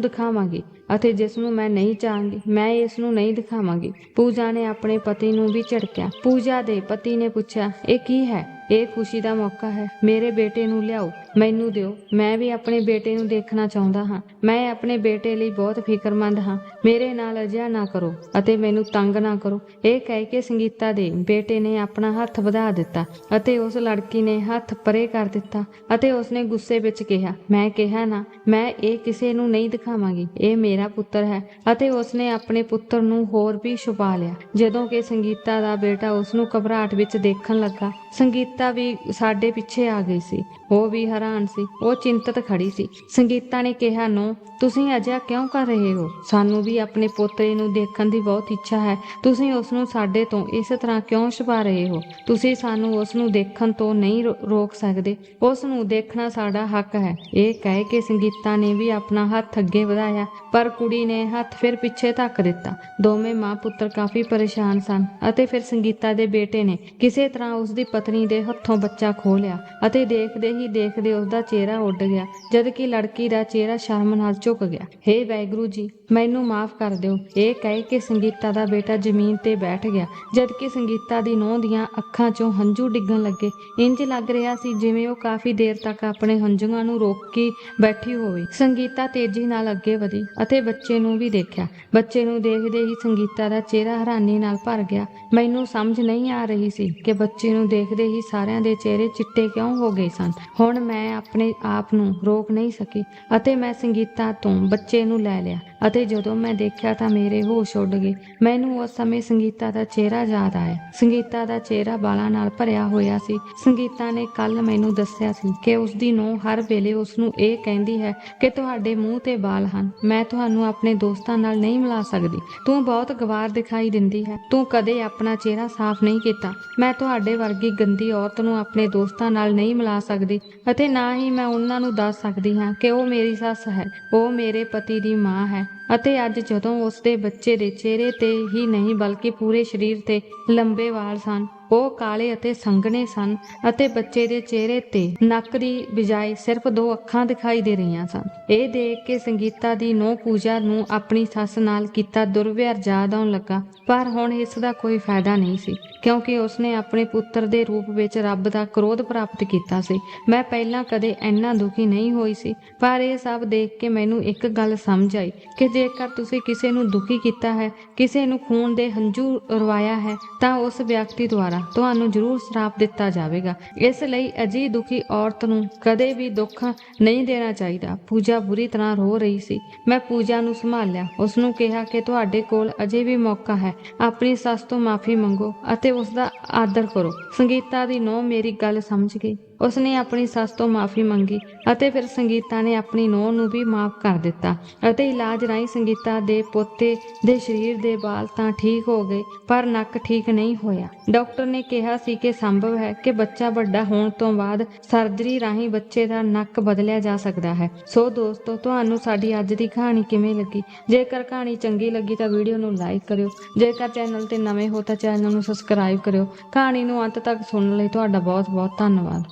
ਦਿਖਾਵਾਂਗੀ। ਅਤੇ ਜਿਸ ਨੂੰ ਮੈਂ ਨਹੀਂ ਚਾਹਾਂਗੀ ਮੈਂ ਇਸ ਨੂੰ ਨਹੀਂ ਦਿਖਾਵਾਂਗੀ। ਪੂਜਾ ਨੇ ਆਪਣੇ ਪਤੀ ਨੂੰ ਵੀ ਝਟਕਿਆ ਪੂਜਾ ਦੇ ਪਤੀ ਨੇ ਪੁੱਛਿਆ, ਇਹ ਕੀ ਹੈ? ਇਹ ਖੁਸ਼ੀ ਦਾ ਮੌਕਾ ਹੈ। ਮੇਰੇ ਬੇਟੇ ਨੂੰ ਲਿਆਓ, ਮੈਨੂੰ ਦਿਓ। ਮੈਂ ਵੀ ਆਪਣੇ ਬੇਟੇ ਨੂੰ ਦੇਖਣਾ ਚਾਹੁੰਦਾ ਹਾਂ। ਮੈਂ ਆਪਣੇ ਬੇਟੇ ਲਈ ਬਹੁਤ ਫਿਕਰਮੰਦ ਹਾਂ। ਮੇਰੇ ਨਾਲ ਅਜਿਹਾ ਨਾ ਕਰੋ ਅਤੇ ਮੈਨੂੰ ਤੰਗ ਨਾ ਕਰੋ। ਇਹ ਕਹਿ ਕੇ ਸੰਗੀਤਾ ਦੇ ਬੇਟੇ ਨੇ ਆਪਣਾ ਹੱਥ ਵਧਾ ਦਿੱਤਾ ਅਤੇ ਉਸ ਲੜਕੀ ਨੇ ਹੱਥ ਪਰੇ ਕਰ ਦਿੱਤਾ ਅਤੇ ਉਸਨੇ ਗੁੱਸੇ ਵਿੱਚ ਕਿਹਾ, ਮੈਂ ਕਿਹਾ ਨਾ, ਮੈਂ ਇਹ ਕਿਸੇ ਨੂੰ ਨਹੀਂ ਦਿਖਾਵਾਂਗੀ। ਇਹ ਮੇਰਾ ਪੁੱਤਰ ਹੈ ਅਤੇ ਉਸਨੇ ਆਪਣੇ ਪੁੱਤਰ ਨੂੰ ਹੋਰ ਵੀ ਛੁਪਾ ਲਿਆ। ਜਦੋਂ ਕਿ ਸੰਗੀਤਾ ਦਾ ਬੇਟਾ ਉਸ ਨੂੰ ਘਬਰਾਹਟ ਵਿੱਚ ਦੇਖਣ ਲੱਗਾ, ਸੰਗੀਤਾ ਵੀ ਸਾਡੇ ਪਿੱਛੇ ਆ ਗਈ ਸੀ। ਉਹ ਵੀ ਹੈਰਾਨ ਸੀ। ਉਹ ਚਿੰਤਤ ਖੜੀ ਸੀ। ਸੰਗੀਤਾ ਨੇ ਕਿਹਾ, ਨੂੰ, ਤੁਸੀਂ ਅਜਿਹਾ ਕਿਉਂ ਕਰ ਰਹੇ ਹੋ? ਸਾਨੂੰ ਵੀ ਆਪਣੇ ਪੋਤਰੇ ਨੂੰ ਦੇਖਣ ਦੀ ਬਹੁਤ ਇੱਛਾ ਹੈ। ਤੁਸੀਂ ਉਸ ਨੂੰ ਸਾਡੇ ਤੋਂ ਇਸ ਤਰ੍ਹਾਂ ਕਿਉਂ ਛੁਪਾ ਰਹੇ ਹੋ? ਤੁਸੀਂ ਸਾਨੂੰ ਉਸ ਨੂੰ ਦੇਖਣ ਤੋਂ ਨਹੀਂ ਰੋਕ ਸਕਦੇ। ਉਸ ਨੂੰ ਦੇਖਣਾ ਸਾਡਾ ਹੱਕ ਹੈ। ਇਹ ਕਹਿ ਕੇ ਸੰਗੀਤਾ ਨੇ ਵੀ ਆਪਣਾ ਹੱਥ ਅੱਗੇ ਵਧਾਇਆ, ਪਰ ਕੁੜੀ ਨੇ ਹੱਥ ਫਿਰ ਪਿੱਛੇ ਧੱਕ ਦਿੱਤਾ। ਦੋਵੇਂ ਮਾਂ ਪੁੱਤਰ ਕਾਫੀ ਪਰੇਸ਼ਾਨ ਸਨ ਅਤੇ ਫਿਰ ਸੰਗੀਤਾ ਦੇ ਬੇਟੇ ਨੇ ਕਿਸੇ ਤਰ੍ਹਾਂ ਉਸ ਦੀ ਪਤਨੀ ਦੇ ਹੱਥੋਂ ਬੱਚਾ ਖੋਹ ਲਿਆ ਅਤੇ ਦੇਖਦੇ ਹੀ ਦੇਖਦੇ ਉਸ ਦਾ ਚਿਹਰਾ ਉੱਡ ਗਿਆ ਜਦ ਕਿ ਲੜਕੀ ਦਾ ਚਿਹਰਾ ਸ਼ਰਮ ਨਾਲ ਝੁਕ ਗਿਆ। ਹੇ ਵੈਗਰੂ ਜੀ, ਮੈਨੂੰ ਮਾਫ ਕਰ ਦਿਓ। ਇਹ ਕਹਿ ਕੇ ਸੰਗੀਤਾ ਦਾ ਬੇਟਾ ਜ਼ਮੀਨ ਤੇ ਬੈਠ ਗਿਆ ਜਦ ਕਿ ਸੰਗੀਤਾ ਦੀ ਨੂੰਹ ਦੀਆਂ ਅੱਖਾਂ 'ਚੋਂ ਹੰਝੂ ਡਿੱਗਣ ਲੱਗੇ। ਇੰਜ ਲੱਗ ਰਿਹਾ ਸੀ ਜਿਵੇਂ ਉਹ ਕਾਫੀ ਦੇਰ ਤੱਕ ਆਪਣੇ ਹੰਝੂਆਂ ਨੂੰ ਰੋਕ ਕੇ ਬੈਠੀ ਹੋਵੇ। ਸੰਗੀਤਾ ਤੇਜ਼ੀ ਨਾਲ ਅੱਗੇ ਵਧੀ ਅਤੇ ਬੱਚੇ ਨੂੰ ਵੀ ਦੇਖਿਆ। ਬੱਚੇ ਨੂੰ ਦੇਖਦੇ ਹੀ ਸੰਗੀਤਾ ਦਾ ਚਿਹਰਾ ਹੈਰਾਨੀ ਨਾਲ ਭਰ ਗਿਆ। ਮੈਨੂੰ ਸਮਝ ਨਹੀਂ ਆ ਰਹੀ ਸੀ ਕਿ ਬੱਚੇ ਨੂੰ ਦੇਖਦੇ ਹੀ ਸਾਰਿਆਂ ਦੇ ਚਿਹਰੇ ਚਿੱਟੇ ਕਿਉਂ ਹੋ ਗਏ ਸਨ। ਹੁਣ ਮੈਂ ਆਪਣੇ ਆਪ ਨੂੰ ਰੋਕ ਨਹੀਂ ਸਕੀ ਅਤੇ ਮੈਂ ਸੰਗੀਤਾ ਤੋਂ ਬੱਚੇ ਨੂੰ ਲੈ ਲਿਆ। ਅਤੇ ਜਦੋਂ ਮੈਂ ਦੇਖਿਆ ਤਾਂ ਮੇਰੇ ਹੋਸ਼ ਉੱਡ ਗਏ। ਮੈਨੂੰ ਉਸ ਸਮੇਂ ਸੰਗੀਤਾ ਦਾ ਚਿਹਰਾ ਯਾਦ ਆਇਆ। ਸੰਗੀਤਾ ਦਾ ਚਿਹਰਾ ਬਾਲਾਂ ਨਾਲ ਭਰਿਆ ਹੋਇਆ ਸੀ। ਸੰਗੀਤਾ ਨੇ ਕੱਲ ਮੈਨੂੰ ਦੱਸਿਆ ਸੀ ਕਿ ਉਸ ਦੀ ਨੂੰਹ ਹਰ ਵੇਲੇ ਉਸ ਨੂੰ ਇਹ ਕਹਿੰਦੀ ਹੈ ਕਿ ਤੁਹਾਡੇ ਮੂੰਹ ਤੇ ਬਾਲ ਹਨ। ਮੈਂ ਤੁਹਾਨੂੰ ਆਪਣੇ ਦੋਸਤਾਂ ਨਾਲ ਨਹੀਂ ਮਿਲਾ ਸਕਦੀ। ਤੂੰ ਬਹੁਤ ਗਵਾਰ ਦਿਖਾਈ ਦਿੰਦੀ ਹੈ। ਤੂੰ ਕਦੇ ਆਪਣਾ ਚਿਹਰਾ ਸਾਫ਼ ਨਹੀਂ ਕੀਤਾ। ਮੈਂ ਤੁਹਾਡੇ ਵਰਗੀ ਗੰਦੀ ਔਰਤ ਨੂੰ ਆਪਣੇ ਦੋਸਤਾਂ ਨਾਲ ਨਹੀਂ ਮਿਲਾ ਸਕਦੀ ਅਤੇ ਨਾ ਹੀ ਮੈਂ ਉਹਨਾਂ ਨੂੰ ਦੱਸ ਸਕਦੀ ਹਾਂ ਕਿ ਉਹ ਮੇਰੀ ਸੱਸ ਹੈ। ਉਹ ਮੇਰੇ ਪਤੀ ਦੀ ਮਾਂ ਹੈ। ਅਤੇ ਅੱਜ ਜਦੋਂ ਉਸ ਦੇ ਬੱਚੇ ਦੇ ਚਿਹਰੇ ਤੇ ਹੀ ਨਹੀਂ ਬਲਕਿ ਪੂਰੇ ਸਰੀਰ ਤੇ ਲੰਬੇ ਵਾਲ ਸਨ। ਉਹ ਕਾਲੇ ਅਤੇ ਸੰਘਣੇ ਸਨ ਅਤੇ ਬੱਚੇ ਦੇ ਚਿਹਰੇ ਤੇ ਨੱਕ ਦੀ ਬਜਾਏ ਸਿਰਫ ਦੋ ਅੱਖਾਂ ਦਿਖਾਈ ਦੇ ਰਹੀਆਂ ਸਨ। ਇਹ ਦੇਖ ਕੇ ਸੰਗੀਤਾ ਦੀ ਨੋ ਪੂਜਾ ਨੂੰ ਆਪਣੀ ਸੱਸ ਨਾਲ ਕੀਤਾ ਦੁਰਵਿਹਾਰ ਯਾਦ ਆਉਣ ਲੱਗਾ, ਪਰ ਹੁਣ ਇਸ ਦਾ ਕੋਈ ਫਾਇਦਾ ਨਹੀਂ ਸੀ, ਕਿਉਂਕਿ ਉਸਨੇ ਆਪਣੇ ਪੁੱਤਰ ਦੇ ਰੂਪ ਵਿੱਚ ਰੱਬ ਦਾ ਕ੍ਰੋਧ ਪ੍ਰਾਪਤ ਕੀਤਾ ਸੀ। ਮੈਂ ਪਹਿਲਾਂ ਕਦੇ ਇੰਨਾ ਦੁਖੀ ਨਹੀਂ ਹੋਈ ਸੀ, ਪਰ ਇਹ ਸਭ ਦੇਖ ਕੇ ਮੈਨੂੰ ਇੱਕ ਗੱਲ ਸਮਝ ਆਈ ਕਿ ਜੇਕਰ ਤੁਸੀਂ ਕਿਸੇ ਨੂੰ ਦੁਖੀ ਕੀਤਾ ਹੈ, ਕਿਸੇ ਨੂੰ ਖੂਨ ਦੇ ਹੰਝੂ ਰਵਾਇਆ ਹੈ, ਤਾਂ ਉਸ ਵਿਅਕਤੀ ਦੁਆਰਾ ਤੁਹਾਨੂੰ ਜ਼ਰੂਰ ਸ਼ਰਾਪ ਦਿੱਤਾ ਜਾਵੇਗਾ। ਇਸ ਲਈ ਅਜੀ ਦੁਖੀ ਔਰਤ ਨੂੰ ਕਦੇ ਵੀ ਦੁੱਖ ਨਹੀਂ ਦੇਣਾ ਚਾਹੀਦਾ। ਪੂਜਾ ਬੁਰੀ ਤਰ੍ਹਾਂ ਰੋ ਰਹੀ ਸੀ। ਮੈਂ ਪੂਜਾ ਨੂੰ ਸੰਭਾਲਿਆ। ਉਸ ਨੂੰ ਕਿਹਾ ਕਿ ਤੁਹਾਡੇ ਕੋਲ ਅਜੇ ਵੀ ਮੌਕਾ ਹੈ। ਆਪਣੀ ਸੱਸ ਤੋਂ ਮਾਫੀ ਮੰਗੋ ਅਤੇ ਉਸ ਦਾ ਆਦਰ ਕਰੋ। ਸੰਗੀਤਾ ਦੀ ਨੋ ਮੇਰੀ ਗੱਲ ਸਮਝ ਗਈ। ਉਸਨੇ ਆਪਣੀ ਸੱਸ ਤੋਂ ਮਾਫੀ ਮੰਗੀ ਅਤੇ ਫਿਰ ਸੰਗੀਤਾ ਨੇ ਆਪਣੀ ਨੂੰਹ ਨੂੰ ਵੀ ਮਾਫ ਕਰ ਦਿੱਤਾ ਅਤੇ ਇਲਾਜ ਰਾਹੀਂ ਸੰਗੀਤਾ ਦੇ ਪੋਤੇ ਦੇ ਸਰੀਰ ਦੇ ਵਾਲ ਤਾਂ ਠੀਕ ਹੋ ਗਏ, ਪਰ ਨੱਕ ਠੀਕ ਨਹੀਂ ਹੋਇਆ। ਡਾਕਟਰ ਨੇ ਕਿਹਾ ਸੀ ਕਿ ਸੰਭਵ ਹੈ ਕਿ ਬੱਚਾ ਵੱਡਾ ਹੋਣ ਤੋਂ ਬਾਅਦ ਸਰਜਰੀ ਰਾਹੀਂ ਬੱਚੇ ਦਾ ਨੱਕ ਬਦਲਿਆ ਜਾ ਸਕਦਾ ਹੈ। ਸੋ ਦੋਸਤੋ, ਤੁਹਾਨੂੰ ਸਾਡੀ ਅੱਜ ਦੀ ਕਹਾਣੀ ਕਿਵੇਂ ਲੱਗੀ? ਜੇਕਰ ਕਹਾਣੀ ਚੰਗੀ ਲੱਗੀ ਤਾਂ ਵੀਡੀਓ ਨੂੰ ਲਾਈਕ ਕਰਿਓ। ਜੇਕਰ ਚੈਨਲ ਤੇ ਨਵੇਂ ਹੋ ਤਾਂ ਚੈਨਲ ਨੂੰ ਸਬਸਕ੍ਰਾਈਬ ਕਰਿਓ। ਕਹਾਣੀ ਨੂੰ ਅੰਤ ਤੱਕ ਸੁਣਨ ਲਈ ਤੁਹਾਡਾ ਬਹੁਤ ਬਹੁਤ ਧੰਨਵਾਦ।